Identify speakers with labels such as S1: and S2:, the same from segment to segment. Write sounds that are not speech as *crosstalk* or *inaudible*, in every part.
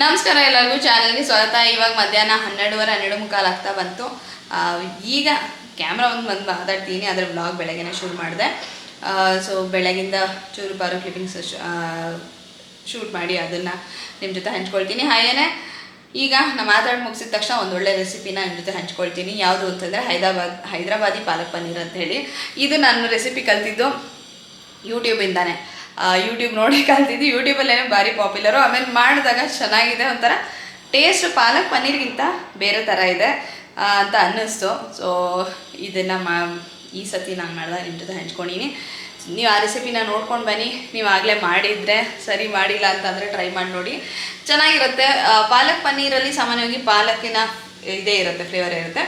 S1: ನಮಸ್ಕಾರ ಎಲ್ಲರಿಗೂ, ಚಾನಲ್ಗೆ ಸ್ವಾಗತ. ಇವಾಗ ಮಧ್ಯಾಹ್ನ ಹನ್ನೆರಡುವರೆ, ಹನ್ನೆರಡು ಮುಕ್ಕಾಲು ಆಗ್ತಾ ಬಂತು. ಈಗ ಕ್ಯಾಮ್ರಾ ಒಂದು ಬಂದು ಮಾತಾಡ್ತೀನಿ ಅದರ ಬ್ಲಾಗ್ ಬೆಳಗ್ಗೆ ಶೂಟ್ ಮಾಡಿದೆ. ಸೊ ಬೆಳಗಿಂದ ಚೂರು ಬಾರು ಕ್ಲಿಪ್ಪಿಂಗ್ಸ್ ಶೂಟ್ ಮಾಡಿ ಅದನ್ನು ನಿಮ್ಮ ಜೊತೆ ಹಂಚ್ಕೊಳ್ತೀನಿ. ಹಾಗೇನೆ, ಈಗ ನಾ ಮಾತಾಡಿ ಮುಗಿಸಿದ ತಕ್ಷಣ ಒಂದು ಒಳ್ಳೆ ರೆಸಿಪಿನ ನಿಮ್ಮ ಜೊತೆ ಹಂಚ್ಕೊಳ್ತೀನಿ. ಯಾವುದು ಅಂತಂದರೆ ಹೈದರಾಬಾದ್, ಹೈದರಾಬಾದಿ ಪಾಲಕ್ ಪನ್ನೀರ್ ಅಂತ ಹೇಳಿ. ಇದು ನಾನು ರೆಸಿಪಿ ಕಲ್ತಿದ್ದು ಯೂಟ್ಯೂಬಿಂದಾನೆ ಯೂಟ್ಯೂಬ್ ನೋಡಿ ಕಲ್ತಿದ್ದು ಯೂಟ್ಯೂಬಲ್ಲೇನೋ ಭಾರಿ ಪಾಪ್ಯುಲರು ಆಮೇಲೆ ಮಾಡಿದಾಗ ಚೆನ್ನಾಗಿದೆ ಒಂಥರ ಟೇಸ್ಟ್ ಪಾಲಕ್ ಪನ್ನೀರ್ಗಿಂತ ಬೇರೆ ಥರ ಇದೆ ಅಂತ ಅನ್ನಿಸ್ತು. ಸೊ ಇದನ್ನು ಮಾ, ಈ ಸತಿ ನಾನು ಮಾಡ್ದೆ ನಿಮ್ಮ ಜೊತೆ ಹಂಚ್ಕೊಂಡಿನಿ. ನೀವು ಆ ರೆಸಿಪಿನ ನೋಡ್ಕೊಂಡು ಬನ್ನಿ. ನೀವು ಆಗಲೇ ಮಾಡಿದರೆ ಸರಿ ಮಾಡಿಲ್ಲ ಅಂತಂದರೆ ಟ್ರೈ ಮಾಡಿ ನೋಡಿ. ಚೆನ್ನಾಗಿರುತ್ತೆ. ಪಾಲಕ್ ಪನ್ನೀರಲ್ಲಿ ಸಾಮಾನ್ಯವಾಗಿ ಪಾಲಕ್ಕಿನ ಇದೇ ಇರುತ್ತೆ ಫ್ಲೇವರ್ ಇರುತ್ತೆ.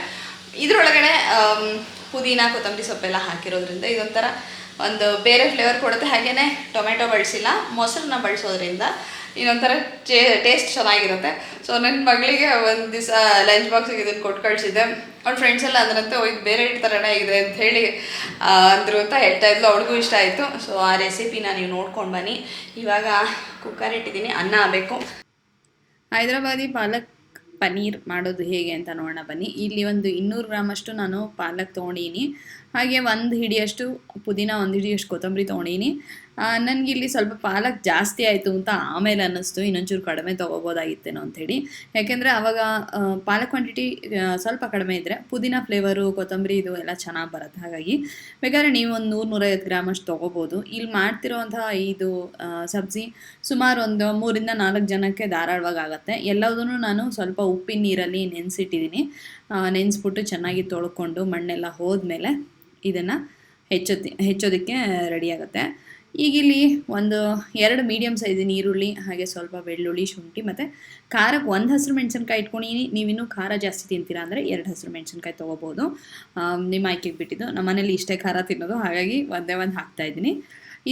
S1: ಇದರೊಳಗಡೆ ಪುದೀನ, ಕೊತ್ತಂಬರಿ ಸೊಪ್ಪೆಲ್ಲ ಹಾಕಿರೋದ್ರಿಂದ ಇದೊಂಥರ ಒಂದು ಬೇರೆ ಫ್ಲೇವರ್ ಕೊಡುತ್ತೆ. ಹಾಗೆಯೇ ಟೊಮೆಟೊ ಬಳಸಿಲ್ಲ. ಮೊಸರನ್ನ ಬಳಸೋದ್ರಿಂದ ಇನ್ನೊಂಥರ ಚೇ ಟೇಸ್ಟ್ ಚೆನ್ನಾಗಿರುತ್ತೆ. ಸೊ ನನ್ನ ಮಗಳಿಗೆ ಒಂದು ದಿವಸ ಲಂಚ್ ಬಾಕ್ಸಿಗೆ ಇದನ್ನು ಕೊಟ್ಟು ಕಳಿಸಿದ್ದೆ. ಅವ್ಳ ಫ್ರೆಂಡ್ಸ್ ಎಲ್ಲ ಅಂದ್ರಂತೆ ಹೋಗಿ ಬೇರೆ ಥರನೇ ಇದೆ ಅಂತ ಹೇಳಿ ಅಂದರು ಅಂದ್ರು ಅಂತ ಹೇಳ್ತಾ ಇದ್ಲು. ಅವ್ಳಿಗೂ ಇಷ್ಟ ಆಯಿತು. ಸೊ ಆ ರೆಸಿಪಿನ ನೀವು ನೋಡ್ಕೊಂಡು ಬನ್ನಿ. ಇವಾಗ ಕುಕ್ಕರ್ ಇಟ್ಟಿದ್ದೀನಿ. ಅನ್ನ ಆಗಬೇಕು. ಹೈದರಾಬಾದಿ ಪಾಲಕ್ ಪನ್ನೀರ್ ಮಾಡೋದು ಹೇಗೆ ಅಂತ ನೋಡೋಣ ಬನ್ನಿ. ಇಲ್ಲಿ ಒಂದು ಇನ್ನೂರು ಗ್ರಾಮಷ್ಟು ನಾನು ಪಾಲಕ್ ತೊಗೊಂಡೀನಿ ಹಾಗೆ ಒಂದು ಹಿಡಿಯಷ್ಟು ಪುದೀನ ಒಂದು ಹಿಡಿಯಷ್ಟು ಕೊತ್ತಂಬರಿ ತೊಗೊಂಡೀನಿ. ಇಲ್ಲಿ ಸ್ವಲ್ಪ ಪಾಲಕ್ ಜಾಸ್ತಿ ಆಯಿತು ಅಂತ ಆಮೇಲೆ ಅನ್ನಿಸ್ತು ಇನ್ನೊಂಚೂರು ಕಡಿಮೆ ತೊಗೋಬೋದಾಗಿತ್ತೇನೋ ಅಂಥೇಳಿ ಯಾಕೆಂದರೆ ಅವಾಗ ಆ, ಪಾಲಕ್ ಕ್ವಾಂಟಿಟಿ ಸ್ವಲ್ಪ ಕಡಿಮೆ ಇದ್ದರೆ ಪುದೀನ ಫ್ಲೇವರು ಕೊತ್ತಂಬರಿ ಇದು ಎಲ್ಲ ಚೆನ್ನಾಗಿ ಬರುತ್ತೆ. ಹಾಗಾಗಿ ಬೇಕಾದ್ರೆ ನೀವು ಒಂದು ನೂರು ನೂರೈವತ್ತು ಗ್ರಾಮ್ ಅಷ್ಟು ತೊಗೋಬೋದು. ಇಲ್ಲಿ ಮಾಡ್ತಿರೋವಂಥ ಇದು ಸಬ್ಜಿ ಸುಮಾರು ಒಂದು ಮೂರಿಂದ ನಾಲ್ಕು ಜನಕ್ಕೆ ಧಾರಾಳವಾಗಿ ಆಗುತ್ತೆ. ಎಲ್ಲದನ್ನು ನಾನು ಸ್ವಲ್ಪ ಉಪ್ಪಿನ ನೀರಲ್ಲಿ ನೆನೆಸಿಟ್ಟಿದ್ದೀನಿ ನೆನೆಸ್ಬಿಟ್ಟು ಚೆನ್ನಾಗಿ ತೊಳ್ಕೊಂಡು ಮಣ್ಣೆಲ್ಲ ಹೋದ್ಮೇಲೆ ಇದನ್ನು ಹೆಚ್ಚೋತಿ ಹೆಚ್ಚೋದಕ್ಕೆ ರೆಡಿಯಾಗುತ್ತೆ. ಈಗಿಲ್ಲಿ ಒಂದು ಎರಡು ಮೀಡಿಯಮ್ ಸೈಜಿನ ಈರುಳ್ಳಿ, ಹಾಗೆ ಸ್ವಲ್ಪ ಬೆಳ್ಳುಳ್ಳಿ, ಶುಂಠಿ ಮತ್ತು ಖಾರಕ್ಕೆ ಒಂದು ಹಸಿರು ಮೆಣಸಿನ್ಕಾಯಿ ಇಟ್ಕೊಂಡಿನಿ ನೀವಿನ್ನೂ ಖಾರ ಜಾಸ್ತಿ ತಿಂತೀರಾ ಅಂದರೆ ಎರಡು ಹಸಿರು ಮೆಣಸಿನ್ಕಾಯಿ ತೊಗೋಬೋದು. ನಿಮ್ಮ ಆಯ್ಕೆಗೆ ಬಿಟ್ಟಿದ್ದು. ನಮ್ಮ ಮನೇಲಿ ಇಷ್ಟೇ ಖಾರ ತಿನ್ನೋದು, ಹಾಗಾಗಿ ಒಂದೇ ಒಂದು ಹಾಕ್ತಾಯಿದ್ದೀನಿ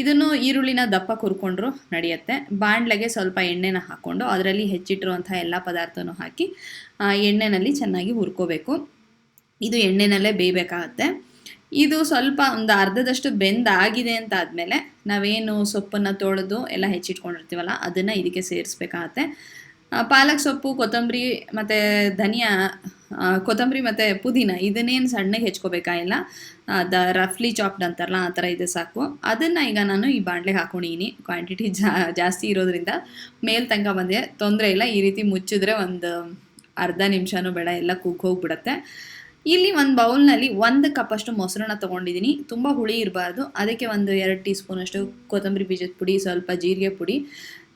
S1: ಇದನ್ನು ಈರುಳ್ಳಿನ ದಪ್ಪ ಕುರ್ಕೊಂಡ್ರು ನಡೆಯುತ್ತೆ. ಬಾಣಲೆಗೆ ಸ್ವಲ್ಪ ಎಣ್ಣೆನ ಹಾಕ್ಕೊಂಡು ಅದರಲ್ಲಿ ಹೆಚ್ಚಿಟ್ಟಿರುವಂಥ ಎಲ್ಲ ಪದಾರ್ಥನೂ ಹಾಕಿ ಎಣ್ಣೆನಲ್ಲಿ ಚೆನ್ನಾಗಿ ಹುರ್ಕೋಬೇಕು. ಇದು ಎಣ್ಣೆನಲ್ಲೇ ಬೇಯಬೇಕಾಗತ್ತೆ. ಇದು ಸ್ವಲ್ಪ ಒಂದು ಅರ್ಧದಷ್ಟು ಬೆಂದಾಗಿದೆ ಅಂತ ಆದಮೇಲೆ ನಾವೇನು ಸೊಪ್ಪನ್ನು ತೊಳೆದು ಎಲ್ಲ ಹೆಚ್ಚಿಟ್ಕೊಂಡಿರ್ತೀವಲ್ಲ, ಅದನ್ನು ಇದಕ್ಕೆ ಸೇರಿಸ್ಬೇಕಾಗತ್ತೆ. ಪಾಲಕ್ ಸೊಪ್ಪು, ಕೊತ್ತಂಬರಿ ಮತ್ತು ಧನಿಯಾ ಕೊತ್ತಂಬರಿ ಮತ್ತು ಪುದೀನ, ಇದನ್ನೇನು ಸಣ್ಣಗೆ ಹೆಚ್ಕೋಬೇಕಾಗಿಲ್ಲ. ದ ರಫ್ಲಿ ಚಾಪ್ಡ್ ಅಂತಾರಲ್ಲ, ಆ ಥರ ಇದೆ ಸಾಕು. ಅದನ್ನು ಈಗ ನಾನು ಈ ಬಾಣಲೆಗೆ ಹಾಕೊಂಡಿದ್ದೀನಿ ಕ್ವಾಂಟಿಟಿ ಜಾಸ್ತಿ ಇರೋದ್ರಿಂದ ಮೇಲೆ ತನಕ ಬಂದಿದೆ. ತೊಂದರೆ ಇಲ್ಲ, ಈ ರೀತಿ ಮುಚ್ಚಿದ್ರೆ ಒಂದು ಅರ್ಧ ನಿಮಿಷನೂ ಬೇಡ, ಎಲ್ಲ ಕುಗ್ ಹೋಗ್ಬಿಡತ್ತೆ. ಇಲ್ಲಿ ಒಂದು ಬೌಲ್ನಲ್ಲಿ ಒಂದು ಕಪ್ಪಷ್ಟು ಮೊಸರನ್ನ ತೊಗೊಂಡಿದ್ದೀನಿ ತುಂಬ ಹುಳಿ ಇರಬಾರ್ದು. ಅದಕ್ಕೆ ಒಂದು ಎರಡು ಟೀ ಸ್ಪೂನಷ್ಟು ಕೊತ್ತಂಬರಿ ಬೀಜದ ಪುಡಿ, ಸ್ವಲ್ಪ ಜೀರಿಗೆ ಪುಡಿ,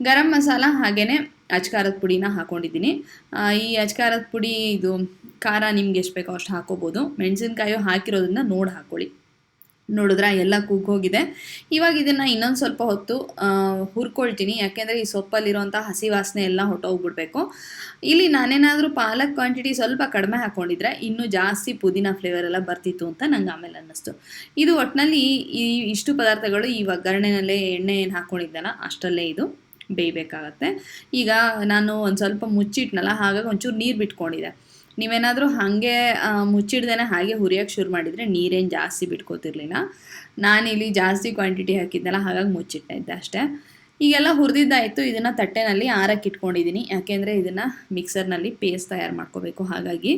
S1: ಗರಂ ಮಸಾಲ ಹಾಗೆಯೇ ಅಚ್ಕಾರದ ಪುಡಿನ ಹಾಕೊಂಡಿದ್ದೀನಿ ಈ ಅಚ್ಕಾರದ ಪುಡಿ ಇದು ಖಾರ ನಿಮ್ಗೆ ಎಷ್ಟು ಬೇಕೋ ಅಷ್ಟು ಹಾಕೋಬೋದು. ಮೆಣಸಿನ್ಕಾಯು ಹಾಕಿರೋದ್ರಿಂದ ನೋಡಿ ಹಾಕ್ಕೊಳ್ಳಿ ನೋಡಿದ್ರ ಎಲ್ಲ ಕುಗ್ಗೋಗಿದೆ ಇವಾಗ ಇದನ್ನು ಇನ್ನೊಂದು ಸ್ವಲ್ಪ ಹೊತ್ತು ಹುರ್ಕೊಳ್ತೀನಿ. ಯಾಕೆಂದರೆ ಈ ಸೊಪ್ಪಲ್ಲಿರುವಂಥ ಹಸಿ ವಾಸನೆ ಎಲ್ಲ ಹೊಟ್ಟೋಗ್ಬಿಡ್ಬೇಕು ಇಲ್ಲಿ ನಾನೇನಾದರೂ ಪಾಲಕ್ ಕ್ವಾಂಟಿಟಿ ಸ್ವಲ್ಪ ಕಡಿಮೆ ಹಾಕ್ಕೊಂಡಿದ್ರೆ ಇನ್ನೂ ಜಾಸ್ತಿ ಪುದೀನ ಫ್ಲೇವರ್ ಎಲ್ಲ ಬರ್ತಿತ್ತು ಅಂತ ನಂಗೆ ಆಮೇಲೆ ಅನ್ನಿಸ್ತು. ಇದು ಒಟ್ಟಿನಲ್ಲಿ ಈ ಇಷ್ಟು ಪದಾರ್ಥಗಳು ಈ ಒಗ್ಗರಣೆನಲ್ಲೇ ಎಣ್ಣೆ ಏನು ಹಾಕ್ಕೊಂಡಿದ್ದಲ್ಲ ಅಷ್ಟಲ್ಲೇ ಇದು ಬೇಯಬೇಕಾಗತ್ತೆ. ಈಗ ನಾನು ಒಂದು ಸ್ವಲ್ಪ ಮುಚ್ಚಿಟ್ನಲ್ಲ, ಹಾಗಾಗಿ ಒಂಚೂರು ನೀರು ಬಿಟ್ಕೊಂಡಿದ್ದೆ. ನೀವೇನಾದರೂ ಹಾಗೆ ಮುಚ್ಚಿಡ್ದೇನೆ ಹಾಗೆ ಹುರಿಯೋಕ್ಕೆ ಶುರು ಮಾಡಿದರೆ ನೀರೇನು ಜಾಸ್ತಿ ಬಿಟ್ಕೋತಿರ್ಲಿಲ್ಲ. ನಾನಿಲ್ಲಿ ಜಾಸ್ತಿ ಕ್ವಾಂಟಿಟಿ ಹಾಕಿದ್ದೆಲ್ಲ ಹಾಗಾಗಿ ಮುಚ್ಚಿಟ್ಟೆ ಇದ್ದೆ ಅಷ್ಟೇ. ಈಗೆಲ್ಲ ಹುರಿದಿದ್ದಾಯಿತು, ಇದನ್ನು ತಟ್ಟೆನಲ್ಲಿ ಆರಕ್ಕೆ ಇಟ್ಕೊಂಡಿದ್ದೀನಿ ಯಾಕೆಂದರೆ ಇದನ್ನು ಮಿಕ್ಸರ್ನಲ್ಲಿ ಪೇಸ್ಟ್ ತಯಾರು ಮಾಡ್ಕೋಬೇಕು. ಹಾಗಾಗಿ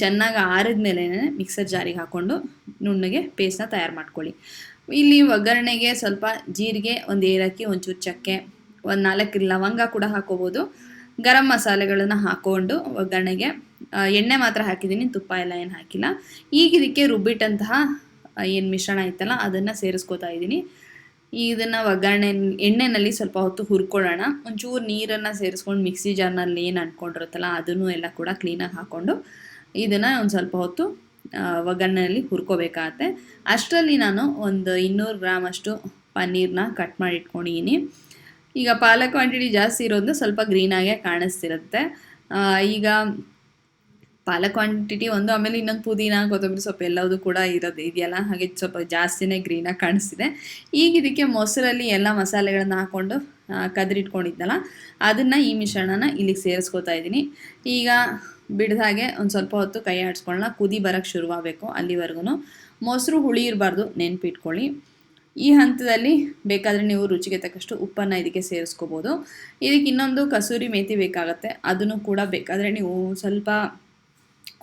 S1: ಚೆನ್ನಾಗಿ ಆರಿದ ಮೇಲೆ ಮಿಕ್ಸರ್ ಜಾರಿಗೆ ಹಾಕ್ಕೊಂಡು ನುಣ್ಣಗೆ ಪೇಸ್ಟ್ನ ತಯಾರು ಮಾಡ್ಕೊಳ್ಳಿ. ಇಲ್ಲಿ ಒಗ್ಗರಣೆಗೆ ಸ್ವಲ್ಪ ಜೀರಿಗೆ, ಒಂದು ಏಲಕ್ಕಿ, ಒಂಚೂರು ಚಕ್ಕೆ, ಒಂದು ನಾಲ್ಕು ಲವಂಗ ಕೂಡ ಹಾಕೋಬೋದು. ಗರಂ ಮಸಾಲೆಗಳನ್ನು ಹಾಕ್ಕೊಂಡು ಒಗ್ಗರಣೆಗೆ ಎಣ್ಣೆ ಮಾತ್ರ ಹಾಕಿದ್ದೀನಿ, ತುಪ್ಪ ಎಲ್ಲ ಏನು ಹಾಕಿಲ್ಲ. ಈಗ ಇದಕ್ಕೆ ರುಬ್ಬಿಟ್ಟಂತಹ ಏನು ಮಿಶ್ರಣ ಇತ್ತಲ್ಲ ಅದನ್ನು ಸೇರಿಸ್ಕೋತಾ ಇದ್ದೀನಿ. ಇದನ್ನು ಒಗ್ಗರಣೆ, ಎಣ್ಣೆನಲ್ಲಿ ಸ್ವಲ್ಪ ಹೊತ್ತು ಹುರ್ಕೊಳ್ಳೋಣ. ಒಂಚೂರು ನೀರನ್ನು ಸೇರಿಸ್ಕೊಂಡು ಮಿಕ್ಸಿ ಜಾರ್ನಲ್ಲಿ ಏನು ಅಂದ್ಕೊಂಡಿರುತ್ತಲ್ಲ ಅದನ್ನು ಎಲ್ಲ ಕೂಡ ಕ್ಲೀನಾಗಿ ಹಾಕ್ಕೊಂಡು ಇದನ್ನು ಒಂದು ಸ್ವಲ್ಪ ಹೊತ್ತು ಒಗ್ಗರಣೆಯಲ್ಲಿ ಹುರ್ಕೋಬೇಕಾಗತ್ತೆ. ಅಷ್ಟರಲ್ಲಿ ನಾನು ಒಂದು ಇನ್ನೂರು ಗ್ರಾಮ್ ಅಷ್ಟು ಪನ್ನೀರ್ನ ಕಟ್ ಮಾಡಿ ಇಟ್ಕೊಂಡಿದ್ದೀನಿ ಈಗ ಪಾಲಕ್ ಕ್ವಾಂಟಿಟಿ ಜಾಸ್ತಿ ಇರೋದ್ರಿಂದ ಸ್ವಲ್ಪ ಗ್ರೀನಾಗೆ ಕಾಣಿಸ್ತಿರುತ್ತೆ. ಈಗ ಪಾಲಕ್ ಕ್ವಾಂಟಿಟಿ ಒಂದು, ಆಮೇಲೆ ಇನ್ನೊಂದು ಪುದೀನ, ಕೊತ್ತಂಬರಿ ಸೊಪ್ಪು ಎಲ್ಲವೂ ಕೂಡ ಇರೋದು ಇದೆಯಲ್ಲ, ಹಾಗೆ ಸ್ವಲ್ಪ ಜಾಸ್ತಿನೇ ಗ್ರೀನಾಗಿ ಕಾಣಿಸ್ತಿದೆ. ಈಗ ಇದಕ್ಕೆ ಮೊಸರಲ್ಲಿ ಎಲ್ಲ ಮಸಾಲೆಗಳನ್ನ ಹಾಕ್ಕೊಂಡು ಕದ್ರಿ ಕದ್ರಿಟ್ಕೊಂಡಿದ್ನಲ್ಲ, ಅದನ್ನು ಈ ಮಿಶ್ರಣನ ಇಲ್ಲಿಗೆ ಸೇರಿಸ್ಕೊತಾ ಇದ್ದೀನಿ. ಈಗ ಬಿಡ್ದ ಹಾಗೆ ಒಂದು ಸ್ವಲ್ಪ ಹೊತ್ತು ಕೈ ಆಡಿಸ್ಕೊಳ್ಳೋಣ, ಕುದಿ ಬರೋಕ್ಕೆ ಶುರುವಾಗಬೇಕು ಅಲ್ಲಿವರೆಗೂ ಮೊಸರು ಹುಳಿ ಇರಬಾರ್ದು, ನೆನ್ಪಿಟ್ಕೊಳ್ಳಿ. ಈ ಹಂತದಲ್ಲಿ ಬೇಕಾದರೆ ನೀವು ರುಚಿಗೆ ತಕ್ಕಷ್ಟು ಉಪ್ಪನ್ನು ಇದಕ್ಕೆ ಸೇರಿಸ್ಕೋಬೋದು. ಇದಕ್ಕೆ ಇನ್ನೊಂದು ಕಸೂರಿ ಮೇಥಿ ಬೇಕಾಗತ್ತೆ, ಅದನ್ನು ಕೂಡ ಬೇಕಾದರೆ ನೀವು ಸ್ವಲ್ಪ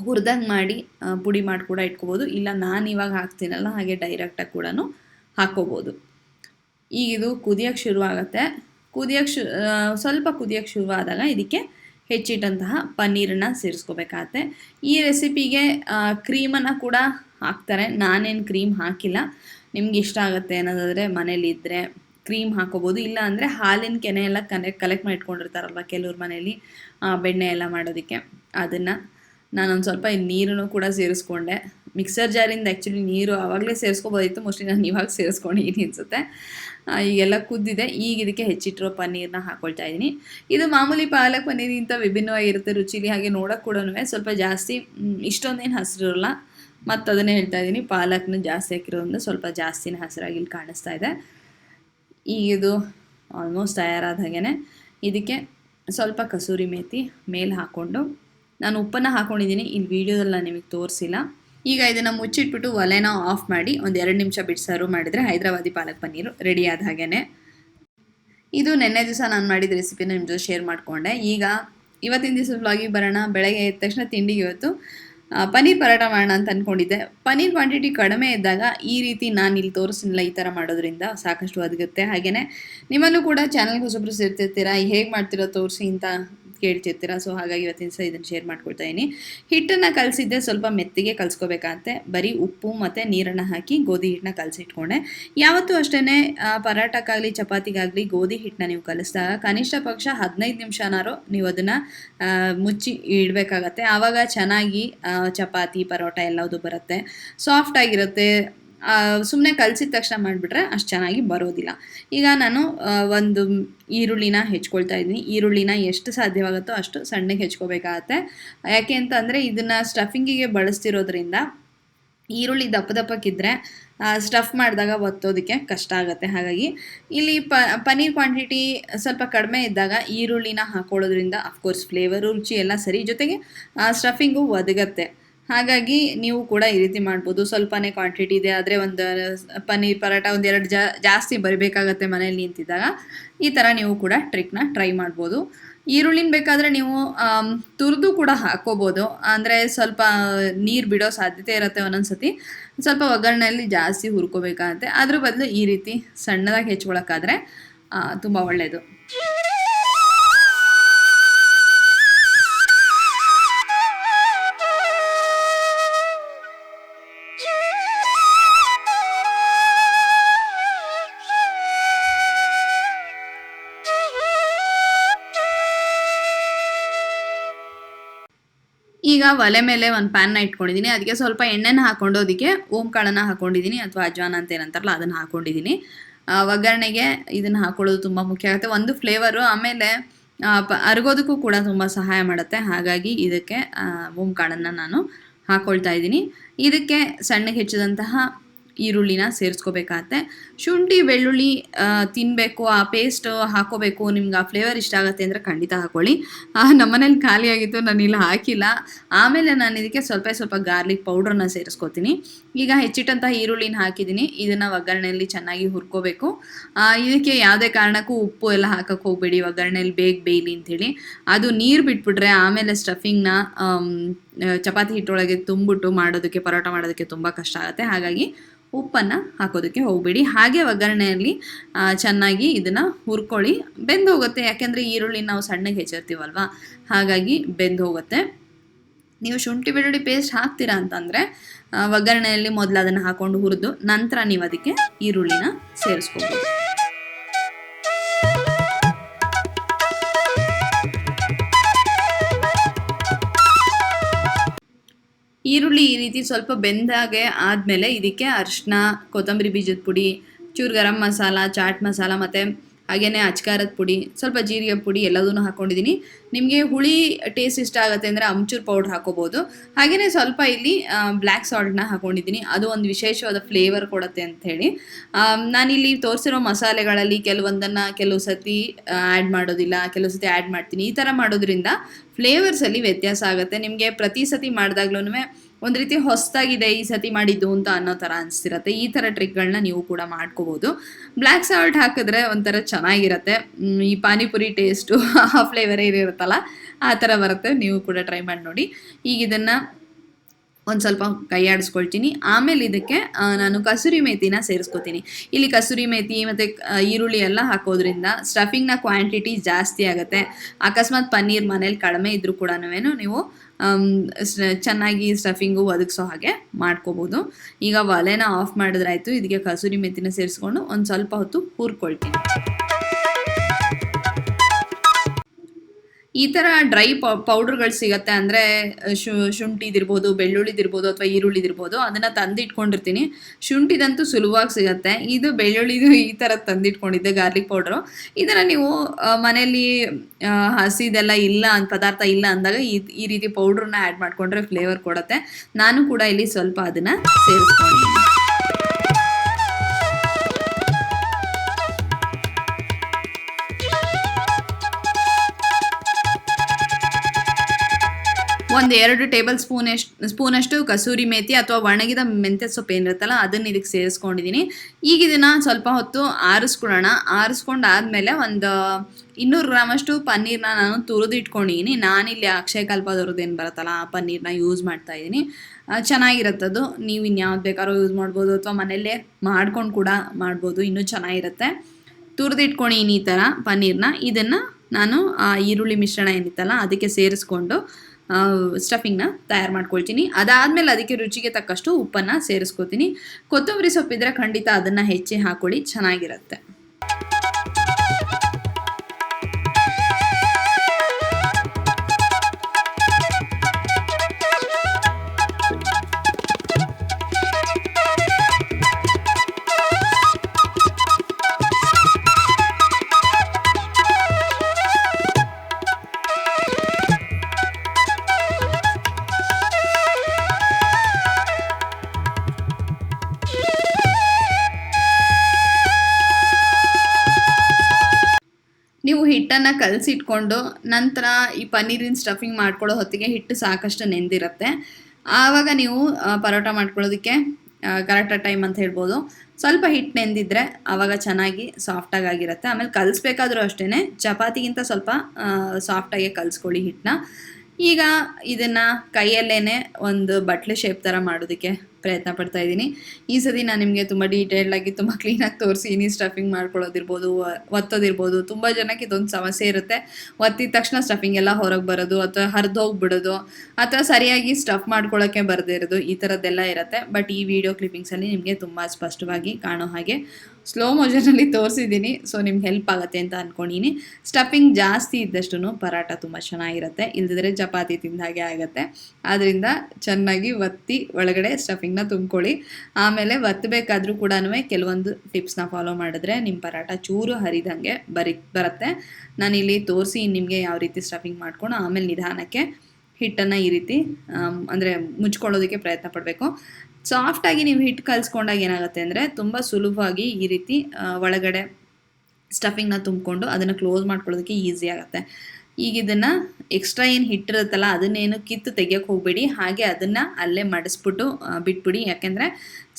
S1: ಹುರಿದಂಗೆ ಮಾಡಿ ಪುಡಿ ಮಾಡಿ ಕೂಡ ಇಟ್ಕೋಬೋದು. ಇಲ್ಲ, ನಾನು ಇವಾಗ ಹಾಕ್ತೀನಲ್ಲ, ಹಾಗೆ ಡೈರೆಕ್ಟಾಗಿ ಕೂಡ ಹಾಕ್ಕೋಬೋದು. ಈಗ ಇದು ಕುದಿಯೋಕ್ಕೆ ಶುರುವಾಗತ್ತೆ. ಕುದಿಯೋಕ್ಕೆ ಶು ಸ್ವಲ್ಪ ಕುದಿಯೋಕ್ಕೆ ಶುರುವಾದಾಗ ಇದಕ್ಕೆ ಹೆಚ್ಚಿಟ್ಟಂತಹ ಪನ್ನೀರನ್ನು ಸೇರಿಸ್ಕೋಬೇಕಾಗತ್ತೆ. ಈ ರೆಸಿಪಿಗೆ ಕ್ರೀಮನ್ನು ಕೂಡ ಹಾಕ್ತಾರೆ. ನಾನೇನು ಕ್ರೀಮ್ ಹಾಕಿಲ್ಲ. ನಿಮ್ಗೆ ಇಷ್ಟ ಆಗುತ್ತೆ ಅನ್ನೋದಾದರೆ ಮನೇಲಿ ಇದ್ದರೆ ಕ್ರೀಮ್ ಹಾಕೋಬೋದು ಇಲ್ಲ ಅಂದರೆ ಹಾಲಿನ ಕೆನೆ ಎಲ್ಲ ಕನೆ, ಕಲೆಕ್ಟ್ ಮಾಡಿಟ್ಕೊಂಡಿರ್ತಾರಲ್ವ ಕೆಲವ್ರ ಮನೇಲಿ ಬೆಣ್ಣೆ ಎಲ್ಲ ಮಾಡೋದಕ್ಕೆ. ಅದನ್ನು ನಾನೊಂದು ಸ್ವಲ್ಪ ನೀರನ್ನು ಕೂಡ ಸೇರಿಸ್ಕೊಂಡೆ. ಮಿಕ್ಸರ್ ಜಾರಿಂದ ಆ್ಯಕ್ಚುಲಿ ನೀರು ಆವಾಗಲೇ ಸೇರಿಸ್ಕೋಬೋದಿತ್ತು. ಮೋಸ್ಟ್ಲಿ ನಾನು ಇವಾಗ ಸೇರಿಸ್ಕೊಂಡಿದ್ದೀನಿ *laughs* ಅನಿಸುತ್ತೆ. ಈಗೆಲ್ಲ ಕುದ್ದಿದೆ. ಈಗ ಇದಕ್ಕೆ ಹೆಚ್ಚಿಟ್ಟಿರೋ ಪನ್ನೀರನ್ನ ಹಾಕ್ಕೊಳ್ತಾ ಇದ್ದೀನಿ. ಇದು ಮಾಮೂಲಿ ಪಾಲಕ್ ಪನ್ನೀರಿಗಿಂತ ವಿಭಿನ್ನವಾಗಿರುತ್ತೆ ರುಚಿಲಿ ಹಾಗೆ ನೋಡೋಕೆ ಕೂಡ ಸ್ವಲ್ಪ ಜಾಸ್ತಿ ಇಷ್ಟೊಂದೇನು ಹಸಿರಿರಲ್ಲ. ಮತ್ತು ಅದನ್ನೇ ಹೇಳ್ತಾ ಇದ್ದೀನಿ. ಪಾಲಕ್ನ ಜಾಸ್ತಿ ಹಾಕಿರೋದ್ರಿಂದ ಸ್ವಲ್ಪ ಜಾಸ್ತಿನೇ ಹಸಿರಾಗಿ ಇಲ್ಲಿ ಕಾಣಿಸ್ತಾ ಇದೆ. ಈಗ ಇದು ಆಲ್ಮೋಸ್ಟ್ ತಯಾರಾದ ಹಾಗೇ ಇದಕ್ಕೆ ಸ್ವಲ್ಪ ಕಸೂರಿ ಮೇತಿ ಮೇಲೆ ಹಾಕ್ಕೊಂಡು ನಾನು ಉಪ್ಪನ್ನು ಹಾಕ್ಕೊಂಡಿದ್ದೀನಿ ಇಲ್ಲಿ ವೀಡಿಯೋದಲ್ಲಿ ನಾನು ನಿಮಗೆ ತೋರಿಸಿಲ್ಲ. ಈಗ ಇದನ್ನು ಮುಚ್ಚಿಟ್ಬಿಟ್ಟು ಒಲೆನ ಆಫ್ ಮಾಡಿ ಒಂದು ಎರಡು ನಿಮಿಷ ಬಿಟ್ಟು ಸರ್ವ್ ಮಾಡಿದರೆ ಹೈದರಾಬಾದಿ ಪಾಲಕ್ ಪನ್ನೀರು ರೆಡಿ ಆದ ಹಾಗೇ ಇದು ನಿನ್ನೆ ದಿವಸ ನಾನು ಮಾಡಿದ ರೆಸಿಪಿನ ನಿಮ್ಮ ಜೊತೆ ಶೇರ್ ಮಾಡಿಕೊಂಡೆ. ಈಗ ಇವತ್ತಿನ ದಿವಸ ವ್ಲಾಗಿಗೆ ಬರೋಣ. ಬೆಳಗ್ಗೆ ಎದ್ದ ತಕ್ಷಣ ತಿಂಡಿಗೆ ಇವತ್ತು ಪನ್ನೀರ್ ಪರೋಟ ಮಾಡೋಣ ಅಂತ ಅಂದ್ಕೊಂಡಿದ್ದೆ ಪನ್ನೀರ್ ಕ್ವಾಂಟಿಟಿ ಕಡಿಮೆ ಇದ್ದಾಗ ಈ ರೀತಿ ನಾನು ಇಲ್ಲಿ ತೋರಿಸಿಲ್ಲ ಈ ಥರ ಮಾಡೋದ್ರಿಂದ ಸಾಕಷ್ಟು ಒದಗುತ್ತೆ ಹಾಗೆಯೇ ನಿಮ್ಮಲ್ಲೂ ಕೂಡ ಚಾನಲ್ಗೆ ಹೊಸಬ್ರು ಸೇರ್ತಿರ್ತೀರಾ? ಹೇಗೆ ಮಾಡ್ತಿರೋ? ತೋರಿಸಿ ಅಂತ ಕೇಳ್ತಿರ್ತೀರಾ? ಸೊ ಹಾಗಾಗಿ ಇವತ್ತಿನ ಸಹ ಇದನ್ನು ಶೇರ್ ಮಾಡ್ಕೊಳ್ತಾ ಇದ್ದೀನಿ ಹಿಟ್ಟನ್ನು ಕಲಸಿದ್ದೆ ಸ್ವಲ್ಪ ಮೆತ್ತಿಗೆ ಕಲಿಸ್ಕೋಬೇಕಂತೆ ಬರೀ ಉಪ್ಪು ಮತ್ತು ನೀರನ್ನು ಹಾಕಿ ಗೋಧಿ ಹಿಟ್ಟನ್ನ ಕಲಸಿಟ್ಕೊಂಡೆ. ಯಾವತ್ತೂ ಅಷ್ಟೇ ಪರಾಟಕ್ಕಾಗಲಿ, ಚಪಾತಿಗಾಗಲಿ ಗೋಧಿ ಹಿಟ್ಟನ್ನ ನೀವು ಕಲಿಸಿದಾಗ ಕನಿಷ್ಠ ಪಕ್ಷ ಹದಿನೈದು ನಿಮಿಷನಾರು ನೀವು ಅದನ್ನು ಮುಚ್ಚಿ ಇಡಬೇಕಾಗತ್ತೆ. ಆವಾಗ ಚೆನ್ನಾಗಿ ಚಪಾತಿ, ಪರೋಟ ಎಲ್ಲದು ಬರುತ್ತೆ. ಸಾಫ್ಟ್ ಆಗಿರುತ್ತೆ. ಸುಮ್ಮನೆ ಕಲಸಿದ ತಕ್ಷಣ ಮಾಡಿಬಿಟ್ರೆ ಅಷ್ಟು ಚೆನ್ನಾಗಿ ಬರೋದಿಲ್ಲ. ಈಗ ನಾನು ಒಂದು ಈರುಳ್ಳಿನ ಹೆಚ್ಕೊಳ್ತಾ ಇದ್ದೀನಿ. ಈರುಳ್ಳಿನ ಎಷ್ಟು ಸಾಧ್ಯವಾಗುತ್ತೋ ಅಷ್ಟು ಸಣ್ಣಗೆ ಹೆಚ್ಕೋಬೇಕಾಗತ್ತೆ. ಯಾಕೆ ಅಂತಂದರೆ ಇದನ್ನು ಸ್ಟಫಿಂಗಿಗೆ ಬಳಸ್ತಿರೋದ್ರಿಂದ ಈರುಳ್ಳಿ ದಪ್ಪ ದಪ್ಪಕ್ಕಿದ್ರೆ ಸ್ಟಫ್ ಮಾಡಿದಾಗ ಒತ್ತೋದಕ್ಕೆ ಕಷ್ಟ ಆಗುತ್ತೆ. ಹಾಗಾಗಿ ಇಲ್ಲಿ ಪ ಪನ್ನೀರ್ ಕ್ವಾಂಟಿಟಿ ಸ್ವಲ್ಪ ಕಡಿಮೆ ಇದ್ದಾಗ ಈರುಳ್ಳಿನ ಹಾಕೊಳ್ಳೋದ್ರಿಂದ ಅಫ್ಕೋರ್ಸ್ ಫ್ಲೇವರು ರುಚಿ ಎಲ್ಲ ಸರಿ. ಜೊತೆಗೆ ಸ್ಟಫಿಂಗು ಒದಗತ್ತೆ. ಹಾಗಾಗಿ ನೀವು ಕೂಡ ಈ ರೀತಿ ಮಾಡ್ಬೋದು. ಸ್ವಲ್ಪನೇ ಕ್ವಾಂಟಿಟಿ ಇದೆ, ಆದರೆ ಒಂದು ಪನ್ನೀರ್ ಪರಾಟ ಒಂದೆರಡು ಜಾ, ಜಾಸ್ತಿ ಬರಬೇಕಾಗತ್ತೆ ಮನೆಯಲ್ಲಿ ನಿಂತಿದ್ದಾಗ ಈ ಥರ ನೀವು ಕೂಡ ಟ್ರಿಕ್ನ ಟ್ರೈ ಮಾಡ್ಬೋದು. ಈರುಳ್ಳಿನ ಬೇಕಾದರೆ ನೀವು ತುರಿದು ಕೂಡ ಹಾಕೋಬೋದು ಅಂದರೆ ಸ್ವಲ್ಪ ನೀರು ಬಿಡೋ ಸಾಧ್ಯತೆ ಇರುತ್ತೆ ಒಂದೊಂದು ಸತಿ ಸ್ವಲ್ಪ ಒಗ್ಗರಣೆಯಲ್ಲಿ ಜಾಸ್ತಿ ಹುರ್ಕೋಬೇಕಾಗತ್ತೆ. ಅದ್ರ ಬದಲು ಈ ರೀತಿ ಸಣ್ಣದಾಗಿ ಹೆಚ್ಕೊಳಕ್ಕಾದ್ರೆ ತುಂಬ ಒಳ್ಳೆಯದು ಈಗ ಒಲೆ ಮೇಲೆ ಒಂದು ಪ್ಯಾನ್ನ ಇಟ್ಕೊಂಡಿದ್ದೀನಿ ಅದಕ್ಕೆ ಸ್ವಲ್ಪ ಎಣ್ಣೆನ ಹಾಕೊಂಡು ಅದಕ್ಕೆ ಓಂ ಕಾಳನ್ನು ಹಾಕೊಂಡಿದ್ದೀನಿ ಅಥವಾ ಅಜ್ವಾನ ಅಂತ ಏನಂತಾರಲ್ಲ ಅದನ್ನು ಹಾಕೊಂಡಿದ್ದೀನಿ ಒಗ್ಗರಣೆಗೆ ಇದನ್ನು ಹಾಕೊಳ್ಳೋದು ತುಂಬ ಮುಖ್ಯ ಆಗುತ್ತೆ. ಒಂದು ಫ್ಲೇವರು ಆಮೇಲೆ ಅರಗೋದಕ್ಕೂ ಕೂಡ ತುಂಬ ಸಹಾಯ ಮಾಡುತ್ತೆ. ಹಾಗಾಗಿ ಇದಕ್ಕೆ ಓಂಕಾಳನ್ನು ನಾನು ಹಾಕೊಳ್ತಾ ಇದ್ದೀನಿ ಇದಕ್ಕೆ ಸಣ್ಣಗೆ ಹೆಚ್ಚಿದಂತಹ ಈರುಳ್ಳಿನ ಸೇರಿಸ್ಕೋಬೇಕಾಗತ್ತೆ. ಶುಂಠಿ, ಬೆಳ್ಳುಳ್ಳಿ ತಿನ್ನಬೇಕು ಆ ಪೇಸ್ಟ್ ಹಾಕೋಬೇಕು, ನಿಮ್ಗೆ ಆ ಫ್ಲೇವರ್ ಇಷ್ಟ ಆಗುತ್ತೆ ಅಂದರೆ ಖಂಡಿತ ಹಾಕೊಳ್ಳಿ. ನಮ್ಮನೇಲಿ ಖಾಲಿಯಾಗಿತ್ತು ನಾನು ಇಲ್ಲಿ ಹಾಕಿಲ್ಲ. ಆಮೇಲೆ ನಾನು ಇದಕ್ಕೆ ಸ್ವಲ್ಪ ಸ್ವಲ್ಪ ಗಾರ್ಲಿಕ್ ಪೌಡ್ರನ್ನ ಸೇರಿಸ್ಕೋತೀನಿ. ಈಗ ಹೆಚ್ಚಿಟ್ಟಂತಹ ಈರುಳ್ಳಿನ ಹಾಕಿದ್ದೀನಿ. ಇದನ್ನು ಒಗ್ಗರಣೆಯಲ್ಲಿ ಚೆನ್ನಾಗಿ ಹುರ್ಕೋಬೇಕು. ಇದಕ್ಕೆ ಯಾವುದೇ ಕಾರಣಕ್ಕೂ ಉಪ್ಪು ಎಲ್ಲ ಹಾಕಕ್ಕೆ ಹೋಗಬೇಡಿ. ಒಗ್ಗರಣೆಯಲ್ಲಿ ಬೇಗ ಬೇಯಲಿ ಅಂಥೇಳಿ. ಅದು ನೀರು ಬಿಟ್ಬಿಟ್ರೆ ಆಮೇಲೆ ಸ್ಟಫಿಂಗ್ನ ಚಪಾತಿ ಹಿಟ್ಟೊಳಗೆ ತುಂಬಿಟ್ಟು ಮಾಡೋದಕ್ಕೆ, ಪರೋಟ ಮಾಡೋದಕ್ಕೆ ತುಂಬ ಕಷ್ಟ ಆಗುತ್ತೆ. ಹಾಗಾಗಿ ಉಪ್ಪನ್ನು ಹಾಕೋದಕ್ಕೆ ಹೋಗಬೇಡಿ. ಹಾಗೆ ಒಗ್ಗರಣೆಯಲ್ಲಿ ಚೆನ್ನಾಗಿ ಇದನ್ನು ಹುರ್ಕೊಳ್ಳಿ. ಬೆಂದು ಹೋಗುತ್ತೆ. ಯಾಕೆಂದರೆ ಈರುಳ್ಳಿ ನಾವು ಸಣ್ಣಗೆ ಹೆಚ್ಚಿರ್ತೀವಲ್ವ ಹಾಗಾಗಿ ಬೆಂದು ಹೋಗುತ್ತೆ. ನೀವು ಶುಂಠಿ, ಬೆಳ್ಳುಳ್ಳಿ ಪೇಸ್ಟ್ ಹಾಕ್ತೀರಾ ಅಂತಂದರೆ ಒಗ್ಗರಣೆಯಲ್ಲಿ ಮೊದಲು ಅದನ್ನು ಹಾಕೊಂಡು ಹುರಿದು ನಂತರ ನೀವು ಅದಕ್ಕೆ ಈರುಳ್ಳಿನ ಸೇರಿಸ್ಕೋಬೋದು. ಈರುಳ್ಳಿ ಈ ರೀತಿ ಸ್ವಲ್ಪ ಬೆಂದಾಗೆ ಆದಮೇಲೆ ಇದಕ್ಕೆ ಅರಿಶಿನ ಕೊತ್ತಂಬರಿ ಬೀಜದ ಪುಡಿ, ಚೂರು ಗರಂ ಮಸಾಲ, ಚಾಟ್ ಮಸಾಲ ಮತ್ತು ಹಾಗೆಯೇ ಅಚ್ಕಾರದ ಪುಡಿ ಸ್ವಲ್ಪ ಜೀರಿಗೆ ಪುಡಿ ಎಲ್ಲದನ್ನು ಹಾಕ್ಕೊಂಡಿದ್ದೀನಿ ನಿಮಗೆ ಹುಳಿ ಟೇಸ್ಟ್ ಇಷ್ಟ ಆಗುತ್ತೆ ಅಂದರೆ ಅಮ್ಚೂರ್ ಪೌಡ್ರ್ ಹಾಕೋಬೋದು. ಹಾಗೆಯೇ ಸ್ವಲ್ಪ ಇಲ್ಲಿ ಬ್ಲ್ಯಾಕ್ ಸಾಲ್ಟ್ನ ಹಾಕ್ಕೊಂಡಿದ್ದೀನಿ ಅದು ಒಂದು ವಿಶೇಷವಾದ ಫ್ಲೇವರ್ ಕೊಡುತ್ತೆ ಆಮ್, ನಾನಿಲ್ಲಿ ತೋರಿಸಿರೋ ಮಸಾಲೆಗಳಲ್ಲಿ ಕೆಲವೊಂದನ್ನು ಕೆಲವು ಸತಿ ಆ್ಯಡ್ ಮಾಡೋದಿಲ್ಲ ಕೆಲವು ಸತಿ ಆ್ಯಡ್ ಮಾಡ್ತೀನಿ. ಈ ಥರ ಮಾಡೋದ್ರಿಂದ ಫ್ಲೇವರ್ಸಲ್ಲಿ ವ್ಯತ್ಯಾಸ ಆಗುತ್ತೆ. ನಿಮಗೆ ಪ್ರತಿ ಸತಿ ಮಾಡಿದಾಗ್ಲೂ ಒಂದು ರೀತಿ ಹೊಸದಾಗಿದೆ ಈ ಸತಿ ಮಾಡಿದ್ದು ಅಂತ ಅನ್ನೋ ಥರ ಅನಿಸ್ತಿರತ್ತೆ. ಈ ಥರ ಟ್ರಿಕ್ಗಳನ್ನ ನೀವು ಕೂಡ ಮಾಡ್ಕೋಬೋದು. ಬ್ಲ್ಯಾಕ್ ಸಾಲ್ಟ್ ಹಾಕಿದ್ರೆ ಒಂಥರ ಚೆನ್ನಾಗಿರತ್ತೆ. ಈ ಪಾನಿಪುರಿ ಟೇಸ್ಟು ಆ ಫ್ಲೇವರ್ ಏನಿರುತ್ತಲ್ಲ ಆ ಥರ ಬರುತ್ತೆ. ನೀವು ಕೂಡ ಟ್ರೈ ಮಾಡಿ ನೋಡಿ. ಈಗ ಇದನ್ನು ಒಂದು ಸ್ವಲ್ಪ ಕೈ ಆಡಿಸ್ಕೊಳ್ತೀನಿ ಆಮೇಲೆ ಇದಕ್ಕೆ ನಾನು ಕಸೂರಿ ಮೇಥಿನ ಸೇರಿಸ್ಕೊತೀನಿ. ಇಲ್ಲಿ ಕಸೂರಿ ಮೇಥಿ ಮತ್ತು ಈರುಳ್ಳಿ ಎಲ್ಲ ಹಾಕೋದ್ರಿಂದ ಸ್ಟಫಿಂಗ್ನ ಕ್ವಾಂಟಿಟಿ ಜಾಸ್ತಿ ಆಗುತ್ತೆ. ಅಕಸ್ಮಾತ್ ಪನ್ನೀರ್ ಮನೇಲಿ ಕಡಿಮೆ ಇದ್ದರೂ ಕೂಡ ನೀವು ಚೆನ್ನಾಗಿ ಸ್ಟಫಿಂಗು ಒದಗಿಸೋ ಹಾಗೆ ಮಾಡ್ಕೋಬೋದು. ಈಗ ಒಲೆನ ಆಫ್ ಮಾಡಿದ್ರಾಯ್ತು, ಇದಕ್ಕೆ ಕಸೂರಿ ಮೆತ್ತಿನ ಸೇರಿಸ್ಕೊಂಡು ಒಂದು ಸ್ವಲ್ಪ ಹೊತ್ತು ಹುರ್ಕೊಳ್ತೀನಿ. ಈ ಥರ ಡ್ರೈ ಪೌಡರ್ಗಳು ಸಿಗತ್ತೆ ಅಂದರೆ ಶು, ಶುಂಠಿದಿರ್ಬೋದು, ಬೆಳ್ಳುಳ್ಳಿದಿರ್ಬೋದು ಅಥವಾ ಈರುಳ್ಳಿದಿರ್ಬೋದು, ಅದನ್ನು ತಂದಿಟ್ಕೊಂಡಿರ್ತೀನಿ. ಶುಂಠಿದಂತೂ ಸುಲಭವಾಗಿ ಸಿಗತ್ತೆ. ಇದು ಬೆಳ್ಳುಳ್ಳಿದು ಈ ಥರ ತಂದಿಟ್ಕೊಂಡಿದ್ದೆ, ಗಾರ್ಲಿಕ್ ಪೌಡ್ರು. ಇದನ್ನು ನೀವು ಮನೆಯಲ್ಲಿ ಹಸಿದೆಲ್ಲ ಇಲ್ಲ ಪದಾರ್ಥ ಇಲ್ಲ ಅಂದಾಗ ಈ ಈ ರೀತಿ ಪೌಡ್ರನ್ನ ಆ್ಯಡ್ ಮಾಡಿಕೊಂಡ್ರೆ ಫ್ಲೇವರ್ ಕೊಡುತ್ತೆ. ನಾನು ಕೂಡ ಇಲ್ಲಿ ಸ್ವಲ್ಪ ಅದನ್ನು ಸೇರಿಸ್ಕೊಂಡಿದ್ದೀನಿ. ಒಂದು ಎರಡು ಟೇಬಲ್ ಸ್ಪೂನ್ ಎಷ್ಟು, ಸ್ಪೂನಷ್ಟು ಕಸೂರಿ ಮೇಥಿ ಅಥವಾ ಒಣಗಿದ ಮೆಂತ್ಯ ಸೊಪ್ಪು ಏನಿರುತ್ತಲ್ಲ ಅದನ್ನು ಇದಕ್ಕೆ ಸೇರಿಸ್ಕೊಂಡಿದ್ದೀನಿ. ಈಗ ಇದನ್ನು ಸ್ವಲ್ಪ ಹೊತ್ತು ಆರಿಸ್ಕೊಳ್ಳೋಣ. ಆರಿಸ್ಕೊಂಡು ಆದಮೇಲೆ ಒಂದು ಇನ್ನೂರು ಗ್ರಾಮಷ್ಟು ಪನ್ನೀರ್ನ ನಾನು ತುರಿದು ಇಟ್ಕೊಂಡಿದ್ದೀನಿ ನಾನಿಲ್ಲಿ ಅಕ್ಷಯ ಕಲ್ಪದವ್ರದ್ದು ಏನು ಬರುತ್ತಲ್ಲ ಆ ಪನ್ನೀರ್ನ ಯೂಸ್ ಮಾಡ್ತಾ ಇದ್ದೀನಿ. ಚೆನ್ನಾಗಿರುತ್ತದು ನೀವು ಇನ್ಯಾವ್ದು ಬೇಕಾದ್ರೂ ಯೂಸ್ ಮಾಡ್ಬೋದು ಅಥವಾ ಮನೆಯಲ್ಲೇ ಮಾಡ್ಕೊಂಡು ಕೂಡ ಮಾಡ್ಬೋದು. ಇನ್ನೂ ಚೆನ್ನಾಗಿರುತ್ತೆ. ತುರಿದಿಟ್ಕೊಂಡಿನಿ ಈ ಥರ ಪನ್ನೀರ್ನ. ಇದನ್ನು ನಾನು ಈರುಳ್ಳಿ ಮಿಶ್ರಣ ಏನಿತ್ತಲ್ಲ ಅದಕ್ಕೆ ಸೇರಿಸ್ಕೊಂಡು ಸ್ಟಫಿಂಗ್ನ ತಯಾರು ಮಾಡ್ಕೊಳ್ತೀನಿ. ಅದಾದಮೇಲೆ ಅದಕ್ಕೆ ರುಚಿಗೆ ತಕ್ಕಷ್ಟು ಉಪ್ಪನ್ನು ಸೇರಿಸ್ಕೊತೀನಿ. ಕೊತ್ತಂಬರಿ ಸೊಪ್ಪಿದ್ರೆ ಖಂಡಿತ ಅದನ್ನು ಹೆಚ್ಚಿ ಹಾಕೊಳ್ಳಿ, ಚೆನ್ನಾಗಿರುತ್ತೆ. ಹಿಟ್ಟನ್ನು ಕಲಸಿಟ್ಕೊಂಡು ನಂತರ ಈ ಪನ್ನೀರಿನ ಸ್ಟಫಿಂಗ್ ಮಾಡ್ಕೊಳ್ಳೋ ಹೊತ್ತಿಗೆ ಹಿಟ್ಟು ಸಾಕಷ್ಟು ನೆಂದಿರುತ್ತೆ. ಆವಾಗ ನೀವು ಪರೋಟ ಮಾಡ್ಕೊಳ್ಳೋದಕ್ಕೆ ಕರೆಕ್ಟ್ ಟೈಮ್ ಅಂತ ಹೇಳ್ಬೋದು. ಸ್ವಲ್ಪ ಹಿಟ್ಟು ನೆಂದಿದ್ರೆ ಆವಾಗ ಚೆನ್ನಾಗಿ ಸಾಫ್ಟಾಗಿ ಆಗಿರುತ್ತೆ. ಆಮೇಲೆ ಕಲಿಸ್ಬೇಕಾದ್ರೂ ಅಷ್ಟೇ ಚಪಾತಿಗಿಂತ ಸ್ವಲ್ಪ ಸಾಫ್ಟಾಗಿ ಕಲಿಸ್ಕೊಳ್ಳಿ ಹಿಟ್ಟನ್ನ ಈಗ ಇದನ್ನು ಕೈಯಲ್ಲೇ ಒಂದು ಬಟ್ಲೆ ಶೇಪ್ ಥರ ಮಾಡೋದಕ್ಕೆ ಪ್ರಯತ್ನ ಪಡ್ತಾ ಇದ್ದೀನಿ. ಈ ಸತಿ ನಾನು ನಿಮಗೆ ತುಂಬ ಡೀಟೇಲ್ಡಾಗಿ ತುಂಬ ಕ್ಲೀನಾಗಿ ತೋರಿಸಿದ್ದೀನಿ ಸ್ಟಫಿಂಗ್ ಮಾಡ್ಕೊಳ್ಳೋದಿರ್ಬೋದು ಒತ್ತೋದಿರ್ಬೋದು. ತುಂಬ ಜನಕ್ಕೆ ಇದೊಂದು ಸಮಸ್ಯೆ ಇರುತ್ತೆ. ಒತ್ತಿದ ತಕ್ಷಣ ಸ್ಟಫಿಂಗ್ ಎಲ್ಲ ಹೊರಗೆ ಬರೋದು, ಅಥವಾ ಹರಿದು ಹೋಗ್ಬಿಡೋದು, ಅಥವಾ ಸರಿಯಾಗಿ ಸ್ಟಫ್ ಮಾಡ್ಕೊಳ್ಳೋಕ್ಕೆ ಬರದೇ ಇರೋದು, ಈ ಥರದ್ದೆಲ್ಲ ಇರುತ್ತೆ. ಬಟ್ ಈ ವಿಡಿಯೋ ಕ್ಲಿಪ್ಪಿಂಗ್ಸಲ್ಲಿ ನಿಮಗೆ ತುಂಬ ಸ್ಪಷ್ಟವಾಗಿ ಕಾಣೋ ಹಾಗೆ ಸ್ಲೋ ಮೋಷನಲ್ಲಿ ತೋರಿಸಿದ್ದೀನಿ. ಸೊ ನಿಮ್ಗೆ ಹೆಲ್ಪ್ ಆಗುತ್ತೆ ಅಂತ ಅಂದ್ಕೊಂಡಿನಿ ಸ್ಟಫಿಂಗ್ ಜಾಸ್ತಿ ಇದ್ದಷ್ಟು ಪರಾಟ ತುಂಬ ಚೆನ್ನಾಗಿರುತ್ತೆ. ಇಲ್ಲದಿದ್ರೆ ಚಪಾತಿ ತಿಂದ ಹಾಗೆ ಆಗುತ್ತೆ. ಆದ್ದರಿಂದ ಚೆನ್ನಾಗಿ ಒತ್ತಿ ಒಳಗಡೆ ಸ್ಟಫಿಂಗ್ನ ತುಂಬ್ಕೊಳ್ಳಿ. ಆಮೇಲೆ ಒತ್ತಬೇಕಾದ್ರೂ ಕೂಡ ಕೆಲವೊಂದು ಟಿಪ್ಸ್ನ ಫಾಲೋ ಮಾಡಿದ್ರೆ ನಿಮ್ಮ ಪರಾಟ ಚೂರು ಹರಿದಂಗೆ ಬರಿ, ಬರುತ್ತೆ. ನಾನಿಲ್ಲಿ ತೋರಿಸಿ ನಿಮಗೆ ಯಾವ ರೀತಿ ಸ್ಟಫಿಂಗ್ ಮಾಡ್ಕೊಂಡು ಆಮೇಲೆ ನಿಧಾನಕ್ಕೆ ಹಿಟ್ಟನ್ನು ಈ ರೀತಿ ಅಂದರೆ ಮುಚ್ಕೊಳ್ಳೋದಕ್ಕೆ ಪ್ರಯತ್ನ ಪಡಬೇಕು. ಸಾಫ್ಟಾಗಿ ನೀವು ಹಿಟ್ಟು ಕಲಿಸ್ಕೊಂಡಾಗ ಏನಾಗುತ್ತೆ ಅಂದರೆ ತುಂಬ ಸುಲಭವಾಗಿ ಈ ರೀತಿ ಒಳಗಡೆ ಸ್ಟಫಿಂಗ್ನ ತುಂಬಿಕೊಂಡು ಅದನ್ನು ಕ್ಲೋಸ್ ಮಾಡ್ಕೊಳ್ಳೋದಕ್ಕೆ ಈಸಿ ಆಗುತ್ತೆ. ಈಗ ಇದನ್ನ ಎಕ್ಸ್ಟ್ರಾ ಏನು ಹಿಟ್ಟಿರುತ್ತಲ್ಲ ಅದನ್ನೇನು ಕಿತ್ತು ತೆಗಿಯೋಕ್ಕೆ ಹೋಗಬೇಡಿ. ಹಾಗೆ ಅದನ್ನು ಅಲ್ಲೇ ಮಡಿಸ್ಬಿಟ್ಟು ಬಿಟ್ಬಿಡಿ. ಯಾಕೆಂದರೆ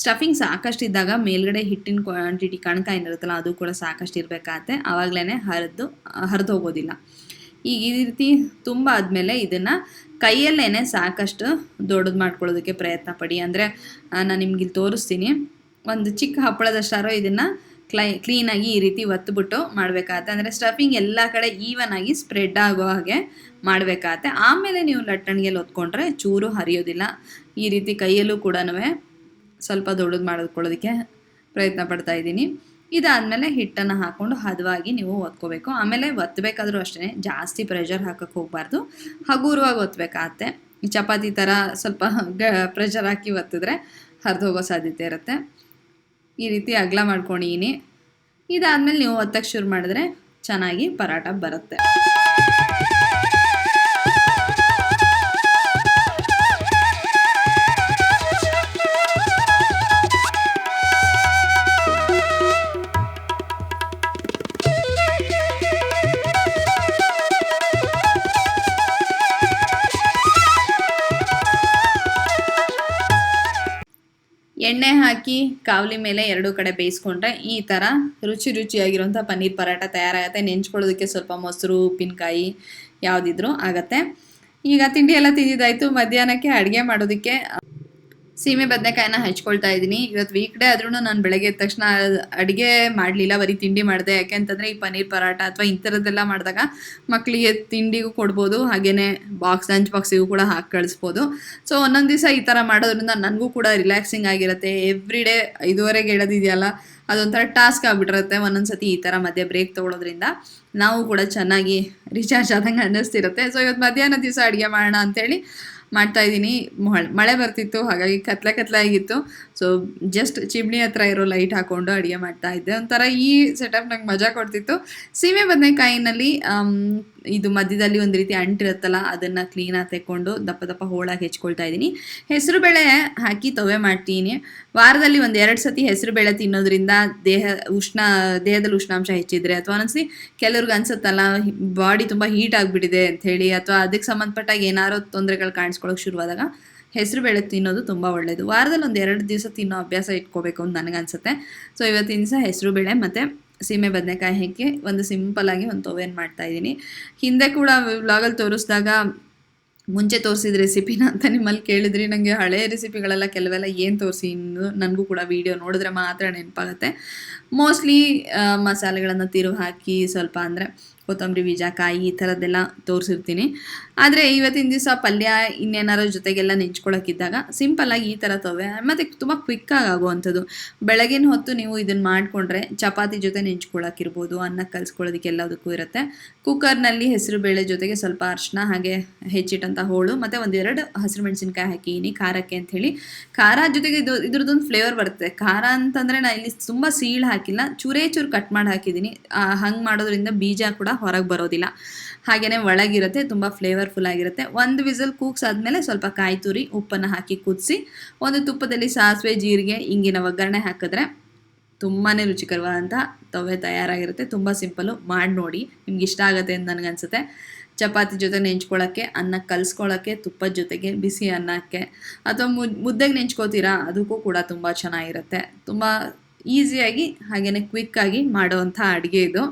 S1: ಸ್ಟಫಿಂಗ್ ಸಾಕಷ್ಟು ಇದ್ದಾಗ ಮೇಲ್ಗಡೆ ಹಿಟ್ಟಿನ ಕ್ವಾಂಟಿಟಿ ಕಣಕ ಏನಿರುತ್ತಲ್ಲ ಅದು ಕೂಡ ಸಾಕಷ್ಟು ಇರಬೇಕಾಗತ್ತೆ. ಆವಾಗಲೇ ಹರಿದು ಹರಿದು ಹೋಗೋದಿಲ್ಲ. ಈಗ ಈ ರೀತಿ ತುಂಬ ಆದಮೇಲೆ ಇದನ್ನು ಕೈಯಲ್ಲೇ ಸಾಕಷ್ಟು ದೊಡ್ಡದು ಮಾಡ್ಕೊಳ್ಳೋದಕ್ಕೆ ಪ್ರಯತ್ನ ಪಡಿ. ಅಂದರೆ ನಾನು ನಿಮ್ಗೆ ಇಲ್ಲಿ ತೋರಿಸ್ತೀನಿ. ಒಂದು ಚಿಕ್ಕ ಹಪ್ಪಳದಷ್ಟಾರೋ ಇದನ್ನು ಕ್ಲೈ, ಕ್ಲೀನಾಗಿ ಈ ರೀತಿ ಒತ್ತುಬಿಟ್ಟು ಮಾಡಬೇಕಾಗತ್ತೆ. ಅಂದರೆ ಸ್ಟಫಿಂಗ್ ಎಲ್ಲ ಕಡೆ ಈವನ್ ಆಗಿ ಸ್ಪ್ರೆಡ್ ಆಗೋ ಹಾಗೆ ಮಾಡಬೇಕಾಗತ್ತೆ. ಆಮೇಲೆ ನೀವು ಲಟ್ಟಣಿಗೆಯಲ್ಲಿ ಒತ್ಕೊಂಡ್ರೆ ಚೂರು ಹರಿಯೋದಿಲ್ಲ. ಈ ರೀತಿ ಕೈಯಲ್ಲೂ ಕೂಡ ಸ್ವಲ್ಪ ದೊಡ್ಡದು ಮಾಡಿಕೊಳ್ಳೋದಕ್ಕೆ ಪ್ರಯತ್ನ ಪಡ್ತಾ ಇದ್ದೀನಿ. ಇದಾದಮೇಲೆ ಹಿಟ್ಟನ್ನು ಹಾಕ್ಕೊಂಡು ಹದವಾಗಿ ನೀವು ಒತ್ಕೋಬೇಕು. ಆಮೇಲೆ ಒತ್ತಬೇಕಾದ್ರೂ ಅಷ್ಟೇ ಜಾಸ್ತಿ ಪ್ರೆಷರ್ ಹಾಕಕ್ಕೆ ಹೋಗಬಾರ್ದು. ಹಗುರವಾಗಿ ಒತ್ತಬೇಕಾಗತ್ತೆ ಚಪಾತಿ ಥರ ಸ್ವಲ್ಪ ಗ ಪ್ರೆಷರ್ ಹಾಕಿ ಒತ್ತಿದ್ರೆ ಹರಿದು ಹೋಗೋ ಸಾಧ್ಯತೆ ಇರುತ್ತೆ. ಈ ರೀತಿ ಅಗಲ ಮಾಡ್ಕೊಂಡಿದ್ದೀನಿ ಇದಾದಮೇಲೆ ನೀವು ಒತ್ತಕ್ಕೆ ಶುರು ಮಾಡಿದ್ರೆ ಚೆನ್ನಾಗಿ ಪರಾಟ ಬರುತ್ತೆ. ಹಾಕಿ ಕಾವಲಿ ಮೇಲೆ ಎರಡೂ ಕಡೆ ಬೇಯಿಸ್ಕೊಂಡ್ರೆ ಈ ಥರ ರುಚಿ ರುಚಿಯಾಗಿರುವಂಥ ಪನ್ನೀರ್ ಪರಾಟ ತಯಾರಾಗುತ್ತೆ. ನೆಂಚ್ಕೊಳ್ಳೋದಕ್ಕೆ ಸ್ವಲ್ಪ ಮೊಸರು, ಉಪ್ಪಿನಕಾಯಿ ಯಾವುದಿದ್ರೂ ಆಗತ್ತೆ. ಈಗ ತಿಂಡಿ ಎಲ್ಲ ತಿಂದಿದ್ದಾಯಿತು. ಮಧ್ಯಾಹ್ನಕ್ಕೆ ಅಡುಗೆ ಮಾಡೋದಕ್ಕೆ ಸೀಮೆ ಬದನೆಕಾಯಿನ ಹಚ್ಕೊಳ್ತಾ ಇದ್ದೀನಿ. ಇವತ್ತು ವೀಕ್ ಡೇ ಆದ್ರೂ ನಾನು ಬೆಳಗ್ಗೆ ಎದ್ದ ತಕ್ಷಣ ಅಡುಗೆ ಮಾಡಲಿಲ್ಲ, ಬರೀ ತಿಂಡಿ ಮಾಡಿದೆ. ಯಾಕೆಂತಂದರೆ ಈ ಪನ್ನೀರ್ ಪರಾಟ ಅಥವಾ ಈ ಥರದ್ದೆಲ್ಲ ಮಾಡಿದಾಗ ಮಕ್ಕಳಿಗೆ ತಿಂಡಿಗೂ ಕೊಡ್ಬೋದು ಹಾಗೆಯೇ ಬಾಕ್ಸ್, ಲಂಚ್ ಬಾಕ್ಸಿಗೂ ಕೂಡ ಹಾಕಿ ಕಳಿಸ್ಬೋದು. ಸೊ ಒಂದೊಂದು ದಿವಸ ಈ ಥರ ಮಾಡೋದ್ರಿಂದ ನನಗೂ ಕೂಡ ರಿಲ್ಯಾಕ್ಸಿಂಗ್ ಆಗಿರುತ್ತೆ. ಎವ್ರಿ ಡೇ ಇದುವರೆಗೆ ಹೇಳೋದಿದೆಯಲ್ಲ ಅದೊಂಥರ ಟಾಸ್ಕ್ ಆಗಿಬಿಟ್ಟಿರುತ್ತೆ ಒಂದೊಂದು ಸತಿ ಈ ಥರ ಮಧ್ಯೆ ಬ್ರೇಕ್ ತೊಗೊಳೋದ್ರಿಂದ. ನಾವು ಕೂಡ ಚೆನ್ನಾಗಿ ರಿಚಾರ್ಜ್ ಆದಂಗೆ ಅನ್ನಿಸ್ತಿರುತ್ತೆ. ಸೊ ಇವತ್ತು ಮಧ್ಯಾಹ್ನ ದಿವಸ ಅಡುಗೆ ಮಾಡೋಣ ಅಂತೇಳಿ ಮಾಡ್ತಾ ಇದ್ದೀನಿ. ಮಳೆ ಬರ್ತಿತ್ತು ಹಾಗಾಗಿ ಕತ್ಲೆ ಕತ್ಲೆ ಆಗಿತ್ತು ಸೊ ಜಸ್ಟ್ ಚಿಮ್ನಿ ಹತ್ರ ಇರೋ ಲೈಟ್ ಹಾಕೊಂಡು ಅಡುಗೆ ಮಾಡ್ತಾ ಇದ್ದೆ. ಒಂಥರ ಈ ಸೆಟಪ್ ನಂಗೆ ಮಜಾ ಕೊಡ್ತಿತ್ತು. ಸೀಮೆ ಬದನೆಕಾಯಿನಲ್ಲಿ ಇದು ಮಧ್ಯದಲ್ಲಿ ಒಂದು ರೀತಿ ಅಂಟಿರುತ್ತಲ್ಲ ಅದನ್ನು ಕ್ಲೀನಾಗಿ ತೆಕ್ಕೊಂಡು ದಪ್ಪ ದಪ್ಪ ಹೋಳಾಗಿ ಹೆಚ್ಕೊಳ್ತಾ ಇದ್ದೀನಿ. ಹೆಸರುಬೇಳೆ ಹಾಕಿ ತವೆ ಮಾಡ್ತೀನಿ. ವಾರದಲ್ಲಿ ಒಂದು ಎರಡು ಸತಿ ಹೆಸರುಬೇಳೆ ತಿನ್ನೋದ್ರಿಂದ ದೇಹ ಉಷ್ಣ, ದೇಹದಲ್ಲಿ ಉಷ್ಣಾಂಶ ಹೆಚ್ಚಿದ್ರೆ ಅಥವಾ ಅನ್ಸಿ ಕೆಲವ್ರಿಗೆ ಅನ್ಸುತ್ತಲ್ಲ ಬಾಡಿ ತುಂಬ ಹೀಟ್ ಆಗಿಬಿಟ್ಟಿದೆ ಹೇಳಿ, ಅಥವಾ ಅದಕ್ಕೆ ಸಂಬಂಧಪಟ್ಟಾಗ ಏನಾರೋ ತೊಂದರೆಗಳು ಕಾಣಿಸ್ಕೊಳ್ಳೋಕೆ ಶುರುವಾದಾಗ ಹೆಸರು ಬೇಳೆ ತಿನ್ನೋದು ತುಂಬ ಒಳ್ಳೆಯದು ವಾರದಲ್ಲಿ ಒಂದು ಎರಡು ದಿವಸ ತಿನ್ನೋ ಅಭ್ಯಾಸ ಇಟ್ಕೋಬೇಕು ಅಂತ ನನಗನ್ಸುತ್ತೆ ಸೊ ಇವತ್ತಿನ ದಿವಸ ಹೆಸರು ಬೇಳೆ ಮತ್ತು ಸೀಮೆ ಬದನೆಕಾಯಿ ಹಾಕಿ ಒಂದು ಸಿಂಪಲ್ಲಾಗಿ ಒಂದು ತೊವೇನು ಮಾಡ್ತಾ ಇದ್ದೀನಿ. ಹಿಂದೆ ಕೂಡ ವ್ಲಾಗಲ್ಲಿ ತೋರಿಸಿದಾಗ ಮುಂಚೆ ತೋರಿಸಿದ ರೆಸಿಪಿನ ಅಂತ ನಿಮ್ಮಲ್ಲಿ ಕೇಳಿದ್ರಿ ನನಗೆ ಹಳೆಯ ರೆಸಿಪಿಗಳೆಲ್ಲ ಕೆಲವೆಲ್ಲ ಏನು ತೋರಿಸಿ ಇನ್ನು ನನಗೂ ಕೂಡ ವೀಡಿಯೋ ನೋಡಿದ್ರೆ ಮಾತ್ರ ನೆನಪಾಗುತ್ತೆ. ಮೋಸ್ಟ್ಲಿ ಮಸಾಲೆಗಳನ್ನು ತಿರುವು ಹಾಕಿ ಸ್ವಲ್ಪ ಅಂದರೆ ಕೊತ್ತಂಬರಿ ಬೀಜ, ಕಾಯಿ ಈ ಥರದ್ದೆಲ್ಲ ತೋರಿಸಿರ್ತೀನಿ. ಆದರೆ ಇವತ್ತಿನ ದಿವಸ ಪಲ್ಯ ಇನ್ನೇನಾರು ಜೊತೆಗೆಲ್ಲ ನೆಂಚ್ಕೊಳ್ಳೋಕ್ಕಿದ್ದಾಗ ಸಿಂಪಲ್ಲಾಗಿ ಈ ಥರ ತವೆ, ಮತ್ತು ತುಂಬ ಕ್ವಿಕ್ಕಾಗಿ ಆಗುವಂಥದ್ದು. ಬೆಳಗಿನ ಹೊತ್ತು ನೀವು ಇದನ್ನು ಮಾಡಿಕೊಂಡ್ರೆ ಚಪಾತಿ ಜೊತೆ ನೆಂಚ್ಕೊಳ್ಳೋಕ್ಕಿರ್ಬೋದು ಅನ್ನ ಕಲಿಸ್ಕೊಳ್ಳೋದಕ್ಕೆ ಎಲ್ಲದಕ್ಕೂ ಇರುತ್ತೆ. ಕುಕ್ಕರ್ನಲ್ಲಿ ಹೆಸರು ಬೇಳೆ ಜೊತೆಗೆ ಸ್ವಲ್ಪ ಅರಿಶಿನ ಹಾಗೆ ಹೆಚ್ಚಿಟ್ಟಂಥ ಹೋಳು, ಮತ್ತು ಒಂದೆರಡು ಹಸಿರು ಮೆಣಸಿನ್ಕಾಯಿ ಹಾಕಿನಿ ಖಾರಕ್ಕೆ ಅಂಥೇಳಿ. ಖಾರ ಜೊತೆಗೆ ಇದು ಇದ್ರದ್ದೊಂದು ಫ್ಲೇವರ್ ಬರುತ್ತೆ. ಖಾರ ಅಂತಂದರೆ ನಾನು ಇಲ್ಲಿ ತುಂಬ ಸೀಳು ಹಾಕಿಲ್ಲ. ಚೂರೇ ಚೂರು ಕಟ್ ಮಾಡಿ ಹಾಕಿದ್ದೀನಿ. ಹಂಗೆ ಮಾಡೋದ್ರಿಂದ ಬೀಜ ಕೂಡ ಹೊರಗೆ ಬರೋದಿಲ್ಲ. ಹಾಗೆಯೇ ಒಳಗಿರುತ್ತೆ, ತುಂಬ ಫ್ಲೇವರ್ಫುಲ್ ಆಗಿರುತ್ತೆ. ಒಂದು ವಿಸಲ್ ಕೂಗ್ಸಾದ್ಮೇಲೆ ಸ್ವಲ್ಪ ಕಾಯಿ ತುರಿ ಉಪ್ಪನ್ನು ಹಾಕಿ ಕುದಿಸಿ, ಒಂದು ತುಪ್ಪದಲ್ಲಿ ಸಾಸಿವೆ, ಜೀರಿಗೆ, ಇಂಗಿನ ಒಗ್ಗರಣೆ ಹಾಕಿದ್ರೆ ತುಂಬಾ ರುಚಿಕರವಾದಂಥ ತವೆ ತಯಾರಾಗಿರುತ್ತೆ. ತುಂಬ ಸಿಂಪಲ್ಲು ಮಾಡಿ ನೋಡಿ. ನಿಮ್ಗೆ ಇಷ್ಟ ಆಗುತ್ತೆ ಅಂತ ನನಗನ್ಸುತ್ತೆ. ಚಪಾತಿ ಜೊತೆ ನೆಂಚ್ಕೊಳ್ಳೋಕ್ಕೆ ಅನ್ನ ಕಲಿಸ್ಕೊಳ್ಳೋಕ್ಕೆ ತುಪ್ಪದ ಜೊತೆಗೆ ಬಿಸಿ ಅನ್ನಕ್ಕೆ, ಅಥವಾ ಮುದ್ದೆಗೆ ನೆಂಚ್ಕೋತೀರಾ, ಅದಕ್ಕೂ ಕೂಡ ತುಂಬ ಚೆನ್ನಾಗಿರುತ್ತೆ. ತುಂಬ ಈಸಿಯಾಗಿ ಹಾಗೆಯೇ ಕ್ವಿಕ್ಕಾಗಿ ಮಾಡುವಂತಹ ಅಡುಗೆ ಇದು.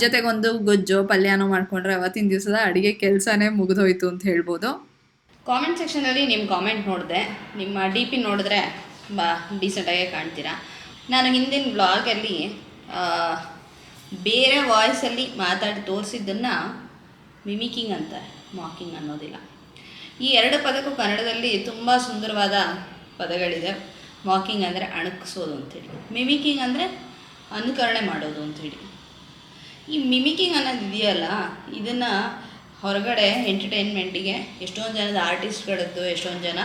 S1: ಜೊತೆಗೆ ಒಂದು ಗೊಜ್ಜು, ಪಲ್ಯನೋ ಮಾಡಿಕೊಂಡ್ರೆ ಅವತ್ತಿನ ದಿವಸದ ಅಡುಗೆ ಕೆಲಸನೇ ಮುಗಿದೋಯ್ತು ಅಂತ ಹೇಳ್ಬೋದು. ಕಾಮೆಂಟ್ ಸೆಕ್ಷನಲ್ಲಿ ನಿಮ್ಮ ಕಾಮೆಂಟ್ ನೋಡಿದೆ. ನಿಮ್ಮ ಡಿ ಪಿ ನೋಡಿದ್ರೆ ತುಂಬ ಡೀಸೆಂಟಾಗೆ ಕಾಣ್ತೀರಾ. ನಾನು ಹಿಂದಿನ ಬ್ಲಾಗಲ್ಲಿ ಬೇರೆ ವಾಯ್ಸಲ್ಲಿ ಮಾತಾಡಿ ತೋರಿಸಿದ್ದನ್ನು ಮಿಮಿಕಿಂಗ್ ಅಂತಾರೆ ಮಾಕಿಂಗ್ ಅನ್ನೋದಿಲ್ಲ. ಈ ಎರಡು ಪದಕ್ಕೂ ಕನ್ನಡದಲ್ಲಿ ತುಂಬ ಸುಂದರವಾದ ಪದಗಳಿದೆ. ಮಾಕಿಂಗ್ ಅಂದರೆ ಅಣಕಿಸೋದು ಅಂಥೇಳಿ ಮಿಮಿಕಿಂಗ್ ಅಂದರೆ ಅನುಕರಣೆ ಮಾಡೋದು ಅಂಥೇಳಿ ಈ ಮಿಮಿಕಿಂಗ್ ಅನ್ನೋದು ಇದೆಯಲ್ಲ, ಇದನ್ನು ಹೊರಗಡೆ ಎಂಟರ್ಟೈನ್ಮೆಂಟಿಗೆ ಎಷ್ಟೊಂದು ಜನದ ಆರ್ಟಿಸ್ಟ್ಗಳದ್ದು, ಎಷ್ಟೊಂದು ಜನ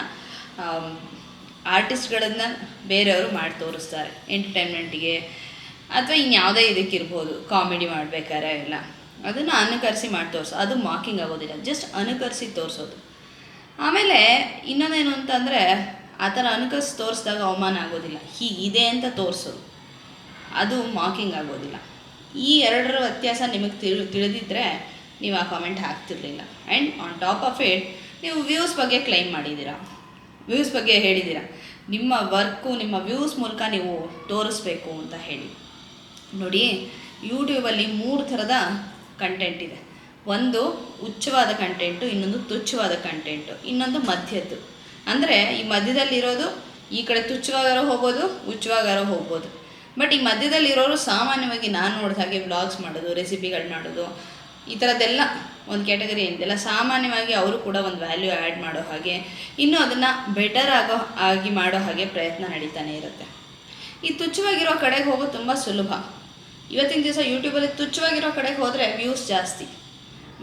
S1: ಆರ್ಟಿಸ್ಟ್ಗಳನ್ನು ಬೇರೆಯವರು ಮಾಡಿ ತೋರಿಸ್ತಾರೆ ಎಂಟರ್ಟೈನ್ಮೆಂಟಿಗೆ. ಅಥವಾ ಇನ್ಯಾವುದೇ ಇದಕ್ಕಿರ್ಬೋದು, ಕಾಮಿಡಿ ಮಾಡಬೇಕಾರೆ ಎಲ್ಲ. ಅದನ್ನು ಅನುಕರಿಸಿ ಮಾಡಿ ತೋರಿಸೋದು ಅದು ಮಾಕಿಂಗ್ ಆಗೋದಿಲ್ಲ, ಜಸ್ಟ್ ಅನುಕರಿಸಿ ತೋರಿಸೋದು. ಆಮೇಲೆ ಇನ್ನೊಂದೇನು ಅಂತಂದರೆ ಆ ಥರ ಅನುಕರಿಸಿ ತೋರಿಸಿದಾಗ ಅವಮಾನ ಆಗೋದಿಲ್ಲ. ಹೀಗಿದೆ ಅಂತ ತೋರಿಸೋದು. ಅದು ಮಾಕಿಂಗ್ ಆಗೋದಿಲ್ಲ. ಈ ಎರಡರ ವ್ಯತ್ಯಾಸ ನಿಮಗೆ ತಿಳಿ ತಿಳಿದಿದ್ದರೆ ನೀವು ಆ comment ಹಾಕ್ತಿರ್ಲಿಲ್ಲ. And on top of it ನೀವು ವ್ಯೂಸ್ ಬಗ್ಗೆ ಕ್ಲೈಮ್ ಮಾಡಿದ್ದೀರಾ? ವ್ಯೂಸ್ ಬಗ್ಗೆ ಹೇಳಿದ್ದೀರಾ? ನಿಮ್ಮ ವರ್ಕು ನಿಮ್ಮ ವ್ಯೂಸ್ ಮೂಲಕ ನೀವು ತೋರಿಸ್ಬೇಕು ಅಂತ ಹೇಳಿ. ನೋಡಿ ಯೂಟ್ಯೂಬಲ್ಲಿ ಮೂರು ಥರದ ಕಂಟೆಂಟ್ ಇದೆ. ಒಂದು ಉಚ್ಚವಾದ ಕಂಟೆಂಟು ಇನ್ನೊಂದು ತುಚ್ಛವಾದ ಕಂಟೆಂಟು ಇನ್ನೊಂದು ಮಧ್ಯದ್ದು. ಅಂದರೆ ಈ ಮಧ್ಯದಲ್ಲಿರೋದು ಈ ಕಡೆ ತುಚ್ಛವಾಗಾರೋ ಹೋಗ್ಬೋದು ಉಚ್ಚವಾಗಾರೋ ಹೋಗ್ಬೋದು. ಬಟ್ ಈ ಮಧ್ಯದಲ್ಲಿರೋರು ಸಾಮಾನ್ಯವಾಗಿ ನಾನು ನೋಡಿದ ಹಾಗೆ ವ್ಲಾಗ್ಸ್ ಮಾಡೋದು ರೆಸಿಪಿಗಳು ಮಾಡೋದು, ಈ ಥರದ್ದೆಲ್ಲ ಒಂದು ಕ್ಯಾಟಗರಿ ಏನಿದೆಲ್ಲ ಸಾಮಾನ್ಯವಾಗಿ ಅವರು ಕೂಡ ಒಂದು ವ್ಯಾಲ್ಯೂ ಆ್ಯಡ್ ಮಾಡೋ ಹಾಗೆ, ಇನ್ನೂ ಅದನ್ನು ಬೆಟರ್ ಆಗೋ, ಆಗಿ ಮಾಡೋ ಹಾಗೆ ಪ್ರಯತ್ನ ನಡೀತಾನೆ ಇರುತ್ತೆ. ಈ ತುಚ್ಛವಾಗಿರೋ ಕಡೆಗೆ ಹೋಗೋದು ತುಂಬ ಸುಲಭ. ಇವತ್ತಿನ ದಿವಸ ಯೂಟ್ಯೂಬಲ್ಲಿ ತುಚ್ಛವಾಗಿರೋ ಕಡೆಗೆ ಹೋದರೆ ವ್ಯೂಸ್ ಜಾಸ್ತಿ.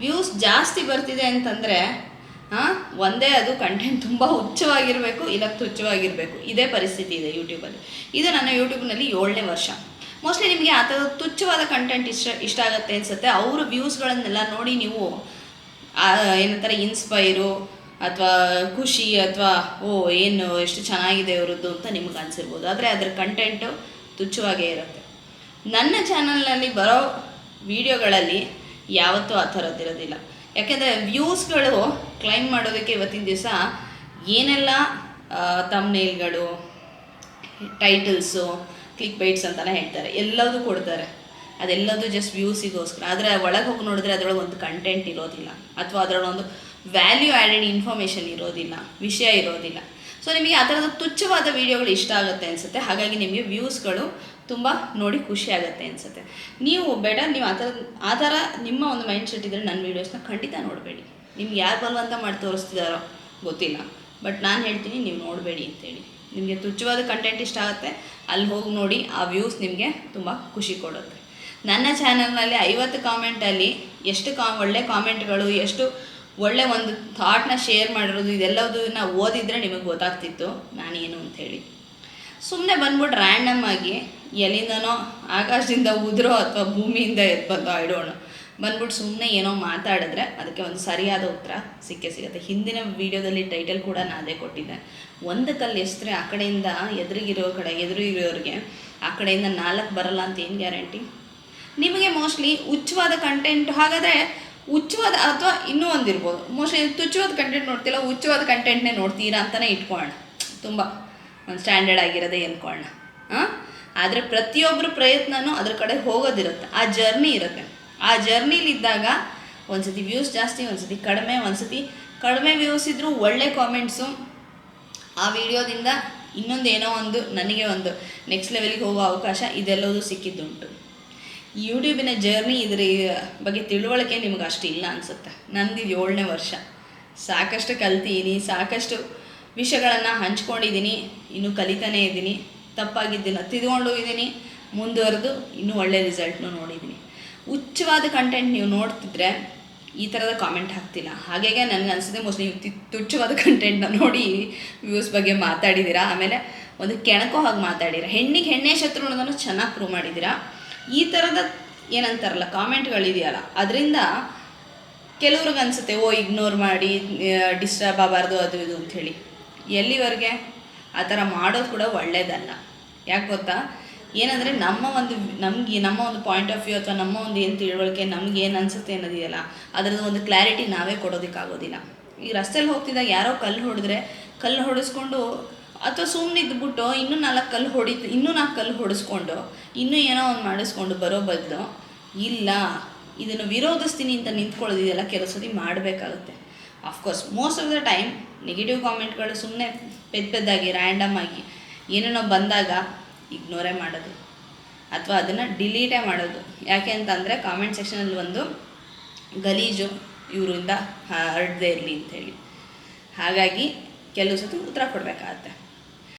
S1: ವ್ಯೂಸ್ ಜಾಸ್ತಿ ಬರ್ತಿದೆ ಅಂತಂದರೆ ಹಾಂ? ಒಂದೇ ಅದು ಕಂಟೆಂಟ್ ತುಂಬ ಹುಚ್ಚವಾಗಿರಬೇಕು ಇಲ್ಲ ತುಚ್ಛವಾಗಿರಬೇಕು. ಇದೇ ಪರಿಸ್ಥಿತಿ ಇದೆ ಯೂಟ್ಯೂಬಲ್ಲಿ. ಇದು ನನ್ನ ಯೂಟ್ಯೂಬ್ನಲ್ಲಿ ಏಳನೇ ವರ್ಷ. ಮೋಸ್ಟ್ಲಿ ನಿಮಗೆ ಆ ಥರದ ತುಚ್ಛವಾದ ಕಂಟೆಂಟ್ ಇಷ್ಟ ಇಷ್ಟ ಆಗುತ್ತೆ ಅನಿಸುತ್ತೆ. ಅವ್ರ ವ್ಯೂಸ್ಗಳನ್ನೆಲ್ಲ ನೋಡಿ ನೀವು ಏನಂತಾರೆ ಇನ್ಸ್ಪೈರು ಅಥವಾ ಖುಷಿ ಅಥವಾ, ಓ, ಏನು, ಎಷ್ಟು ಚೆನ್ನಾಗಿದೆ ಅವರದ್ದು ಅಂತ ನಿಮ್ಗೆ ಅನಿಸಿರ್ಬೋದು. ಆದರೆ ಅದರ ಕಂಟೆಂಟು ತುಚ್ಛವಾಗೇ ಇರುತ್ತೆ. ನನ್ನ ಚಾನಲ್ನಲ್ಲಿ ಬರೋ ವಿಡಿಯೋಗಳಲ್ಲಿ ಯಾವತ್ತೂ ಆ ಥರದ್ದಿರೋದಿಲ್ಲ ಯಾಕೆಂದರೆ ವ್ಯೂಸ್ಗಳು ಕ್ಲೈಮ್ ಮಾಡೋದಕ್ಕೆ ಇವತ್ತಿನ ದಿವಸ ಏನೆಲ್ಲ ತಮ್ನೇಲ್ಗಳು ಟೈಟಲ್ಸು ಕ್ಲಿಕ್ ಬೈಟ್ಸ್ ಅಂತಲೇ ಹೇಳ್ತಾರೆ. ಎಲ್ಲದೂ ಕೊಡ್ತಾರೆ. ಅದೆಲ್ಲದೂ ಜಸ್ಟ್ ವ್ಯೂಸಿಗೋಸ್ಕರ ಆದರೆ ಒಳಗೆ ಹೋಗಿ ನೋಡಿದ್ರೆ ಅದರೊಳಗೆ ಒಂದು ಕಂಟೆಂಟ್ ಇರೋದಿಲ್ಲ. ಅಥವಾ ಅದರೊಳಗೊಂದು ವ್ಯಾಲ್ಯೂ ಆ್ಯಡೆಡ್ ಇನ್ಫಾರ್ಮೇಷನ್ ಇರೋದಿಲ್ಲ. ವಿಷಯ ಇರೋದಿಲ್ಲ. ಸೊ ನಿಮಗೆ ಆ ಥರದ ತುಚ್ಛವಾದ ವೀಡಿಯೋಗಳು ಇಷ್ಟ ಆಗುತ್ತೆ ಅನಿಸುತ್ತೆ. ಹಾಗಾಗಿ ನಿಮಗೆ ವ್ಯೂಸ್ಗಳು ತುಂಬ ನೋಡಿ ಖುಷಿ ಆಗುತ್ತೆ ಅನಿಸುತ್ತೆ. ನೀವು ಬೇಡ, ನೀವು ಆ ಥರ ಆ ಥರ ನಿಮ್ಮ ಒಂದು ಮೈಂಡ್ ಸೆಟ್ ಇದ್ದರೆ ನನ್ನ ವೀಡಿಯೋಸ್ನ ಖಂಡಿತ ನೋಡಬೇಡಿ. ನಿಮ್ಗೆ ಯಾರು ಬಲವಂತ ಮಾಡಿ ತೋರಿಸ್ತಿದ್ದಾರೋ ಗೊತ್ತಿಲ್ಲ. ಬಟ್ ನಾನು ಹೇಳ್ತೀನಿ, ನೀವು ನೋಡಬೇಡಿ ಅಂತೇಳಿ. ನಿಮಗೆ ತುಚ್ಛವಾದ ಕಂಟೆಂಟ್ ಇಷ್ಟ ಆಗುತ್ತೆ, ಅಲ್ಲಿ ಹೋಗಿ ನೋಡಿ, ಆ ವ್ಯೂಸ್ ನಿಮಗೆ ತುಂಬ ಖುಷಿ ಕೊಡುತ್ತೆ. ನನ್ನ ಚಾನಲ್ನಲ್ಲಿ ಐವತ್ತು ಕಾಮೆಂಟಲ್ಲಿ ಎಷ್ಟು ಕಾ, ಒಳ್ಳೆ ಕಾಮೆಂಟ್ಗಳು ಎಷ್ಟು ಒಳ್ಳೆ ಒಂದು ಥಾಟ್ನ ಶೇರ್ ಮಾಡಿರೋದು, ಇದೆಲ್ಲದನ್ನ ಓದಿದರೆ ನಿಮಗೆ ಗೊತ್ತಾಗ್ತಿತ್ತು. ನಾನೇನು ಅಂಥೇಳಿ ಸುಮ್ಮನೆ ಬಂದ್ಬಿಟ್ಟು ರ್ಯಾಂಡಮ್ ಆಗಿ ಎಲ್ಲಿಂದನೋ ಆಕಾಶದಿಂದ ಉದುರೋ ಅಥವಾ ಭೂಮಿಯಿಂದ ಎದ್ದು ಬಂದೋ ಇಡೋಣ ಬಂದ್ಬಿಟ್ಟು ಸುಮ್ಮನೆ ಏನೋ ಮಾತಾಡಿದ್ರೆ ಅದಕ್ಕೆ ಒಂದು ಸರಿಯಾದ ಉತ್ತರ ಸಿಕ್ಕೇ ಸಿಗುತ್ತೆ. ಹಿಂದಿನ ವೀಡಿಯೋದಲ್ಲಿ ಟೈಟಲ್ ಕೂಡ ನಾನೇ ಕೊಟ್ಟಿದ್ದೆ. ಒಂದು ಕಲ್ಲು ಎಸ್ತ್ರೆ ಆ ಕಡೆಯಿಂದ ಎದುರಿಗಿರೋ ಕಡೆ ಎದುರಿಗಿರೋರಿಗೆ ಆ ಕಡೆಯಿಂದ ನಾಲ್ಕು ಬರಲ್ಲ ಅಂತ ಏನು ಗ್ಯಾರಂಟಿ ನಿಮಗೆ ಮೋಸ್ಟ್ಲಿ ಉಚ್ಚವಾದ ಕಂಟೆಂಟ್ ಹಾಗಾದರೆ ಉಚ್ಚವಾದ ಅಥವಾ ಇನ್ನೂ ಒಂದಿರ್ಬೋದು. ಮೋಸ್ಟ್ಲಿ ತುಚ್ಚವಾದ ಕಂಟೆಂಟ್ ನೋಡ್ತಿಲ್ಲ ಉಚ್ಚವಾದ ಕಂಟೆಂಟ್ನೇ ನೋಡ್ತೀರಾ ಅಂತಲೇ ಇಟ್ಕೊಳ್ಳೋಣ. ತುಂಬ. ಒಂದು ಸ್ಟ್ಯಾಂಡರ್ಡ್ ಆಗಿರೋದೇ ಅಂದ್ಕೊಳ್ಳೋಣ ಆದರೆ ಪ್ರತಿಯೊಬ್ಬರು ಪ್ರಯತ್ನನೂ ಅದ್ರ ಕಡೆ ಹೋಗೋದಿರುತ್ತೆ. ಆ ಜರ್ನಿ ಇರುತ್ತೆ. ಆ ಜರ್ನಿಲಿದ್ದಾಗ ಒಂದ್ಸತಿ ವ್ಯೂಸ್ ಜಾಸ್ತಿ, ಒಂದ್ಸತಿ ಕಡಿಮೆ ಒಂದ್ಸತಿ ಕಡಿಮೆ ವ್ಯೂಸ್ ಇದ್ದರೂ ಒಳ್ಳೆ ಕಾಮೆಂಟ್ಸು. ಆ ವಿಡಿಯೋದಿಂದ ಇನ್ನೊಂದು ಏನೋ ಒಂದು, ನನಗೆ ಒಂದು ನೆಕ್ಸ್ಟ್ ಲೆವೆಲ್ಗೆ ಹೋಗೋ ಅವಕಾಶ ಇದೆಲ್ಲವೂ ಸಿಕ್ಕಿದ್ದುಂಟು. ಯೂಟ್ಯೂಬಿನ ಜರ್ನಿ ಇದ್ರ ಬಗ್ಗೆ ತಿಳುವಳಿಕೆ ನಿಮ್ಗೆ ಅಷ್ಟು ಇಲ್ಲ ಅನಿಸುತ್ತೆ. ನಂದು ಇದು ಏಳನೇ ವರ್ಷ. ಸಾಕಷ್ಟು ಕಲ್ತೀನಿ, ಸಾಕಷ್ಟು ವಿಷಯಗಳನ್ನು ಹಂಚ್ಕೊಂಡಿದ್ದೀನಿ, ಇನ್ನೂ ಕಲಿತಾನೇ ಇದ್ದೀನಿ ತಪ್ಪಾಗಿದ್ದಿಲ್ಲ ತಿದ್ಕೊಂಡು ಇದ್ದೀನಿ, ಮುಂದುವರೆದು ಇನ್ನೂ ಒಳ್ಳೆ ರಿಸಲ್ಟ್ನೂ ನೋಡಿದ್ದೀನಿ. ಉಚ್ಚವಾದ ಕಂಟೆಂಟ್ ನೀವು ನೋಡ್ತಿದ್ರೆ ಈ ಥರದ ಕಾಮೆಂಟ್ ಹಾಕ್ತಿಲ್ಲ ಹಾಗೆಗೆ ನನಗೆ ಅನಿಸಿದೆ ಮೋಸ್ಟ್ಲಿ ನೀವು ತುಚ್ಛವಾದ ಕಂಟೆಂಟ್ನ ನೋಡಿ ವ್ಯೂಸ್ ಬಗ್ಗೆ ಮಾತಾಡಿದ್ದೀರಾ ಆಮೇಲೆ ಒಂದು ಕೆಣಕೋ ಹಾಗೆ ಮಾತಾಡಿರ ಹೆಣ್ಣಿಗೆ ಹೆಣ್ಣೆ ಶತ್ರು ಅನ್ನೋದನ್ನು ಚೆನ್ನಾಗಿ ಪ್ರೂವ್ ಮಾಡಿದ್ದೀರಾ ಈ ಥರದ ಏನಂತಾರಲ್ಲ, ಕಾಮೆಂಟ್ಗಳಿದೆಯಲ್ಲ, ಅದರಿಂದ ಕೆಲವ್ರಿಗೆ ಅನಿಸುತ್ತೆ ಓ, ಇಗ್ನೋರ್ ಮಾಡಿ ಡಿಸ್ಟರ್ಬ್ ಆಗಬಾರ್ದು, ಅದು ಇದು ಅಂಥೇಳಿ. ಎಲ್ಲಿವರೆಗೆ? ಆ ಥರ ಮಾಡೋದು ಕೂಡ ಒಳ್ಳೆಯದಲ್ಲ ಯಾಕೆ ಗೊತ್ತಾ? ಏನಂದರೆ ನಮ್ಮ ಒಂದು ನಮಗೆ ನಮ್ಮ ಒಂದು ಪಾಯಿಂಟ್ ಆಫ್ ವ್ಯೂ ಅಥವಾ ನಮ್ಮ ಒಂದು ಏನು ತಿಳುವಳಿಕೆ ನಮ್ಗೆ ಏನು ಅನಿಸುತ್ತೆ ಅನ್ನೋದಿದೆಯಲ್ಲ, ಅದರದ್ದು ಒಂದು ಕ್ಲಾರಿಟಿ ನಾವೇ ಕೊಡೋದಕ್ಕಾಗೋದಿಲ್ಲ. ಈ ರಸ್ತೆಯಲ್ಲಿ ಹೋಗ್ತಿದ್ದಾಗ ಯಾರೋ ಕಲ್ಲು ಹೊಡೆದ್ರೆ, ಕಲ್ಲು ಹೊಡೆಸ್ಕೊಂಡು ಅಥವಾ ಸುಮ್ಮನೆ ಇದ್ಬಿಟ್ಟು ಇನ್ನೂ ನಾಲ್ಕು ಕಲ್ಲು ಹೊಡಿ ಇನ್ನೂ ನಾಲ್ಕು ಕಲ್ಲು ಹೊಡೆಸ್ಕೊಂಡು, ಇನ್ನೂ ಏನೋ ಒಂದು ಮಾಡಿಸ್ಕೊಂಡು ಬರೋ ಬದಲು ಇಲ್ಲ. ಇದನ್ನು ವಿರೋಧಿಸ್ತೀನಿ ಅಂತ ನಿಂತ್ಕೊಳ್ಳೋದಿದೆಯಲ್ಲ ಕೆಲವು ಮಾಡಬೇಕಾಗುತ್ತೆ. Of course most of the time negative ಕಾಮೆಂಟ್ಗಳು ಸುಮ್ಮನೆ ಪೆದ್ ಪೆದ್ದಾಗಿ ರ್ಯಾಂಡಮ್ ಆಗಿ, ಏನೇನೋ ಬಂದಾಗ ಇಗ್ನೋರೇ ಮಾಡೋದು. ಅಥವಾ ಅದನ್ನು ಡಿಲೀಟೇ ಮಾಡೋದು. ಯಾಕೆ ಅಂತಂದರೆ ಕಾಮೆಂಟ್ ಸೆಕ್ಷನಲ್ಲಿ ಒಂದು ಗಲೀಜು ಇವರಿಂದ, ಹರಡದೇ ಇರಲಿ ಅಂಥೇಳಿ ಹಾಗಾಗಿ, ಕೆಲವು ಸತಿ ಉತ್ತರ ಕೊಡಬೇಕಾಗತ್ತೆ.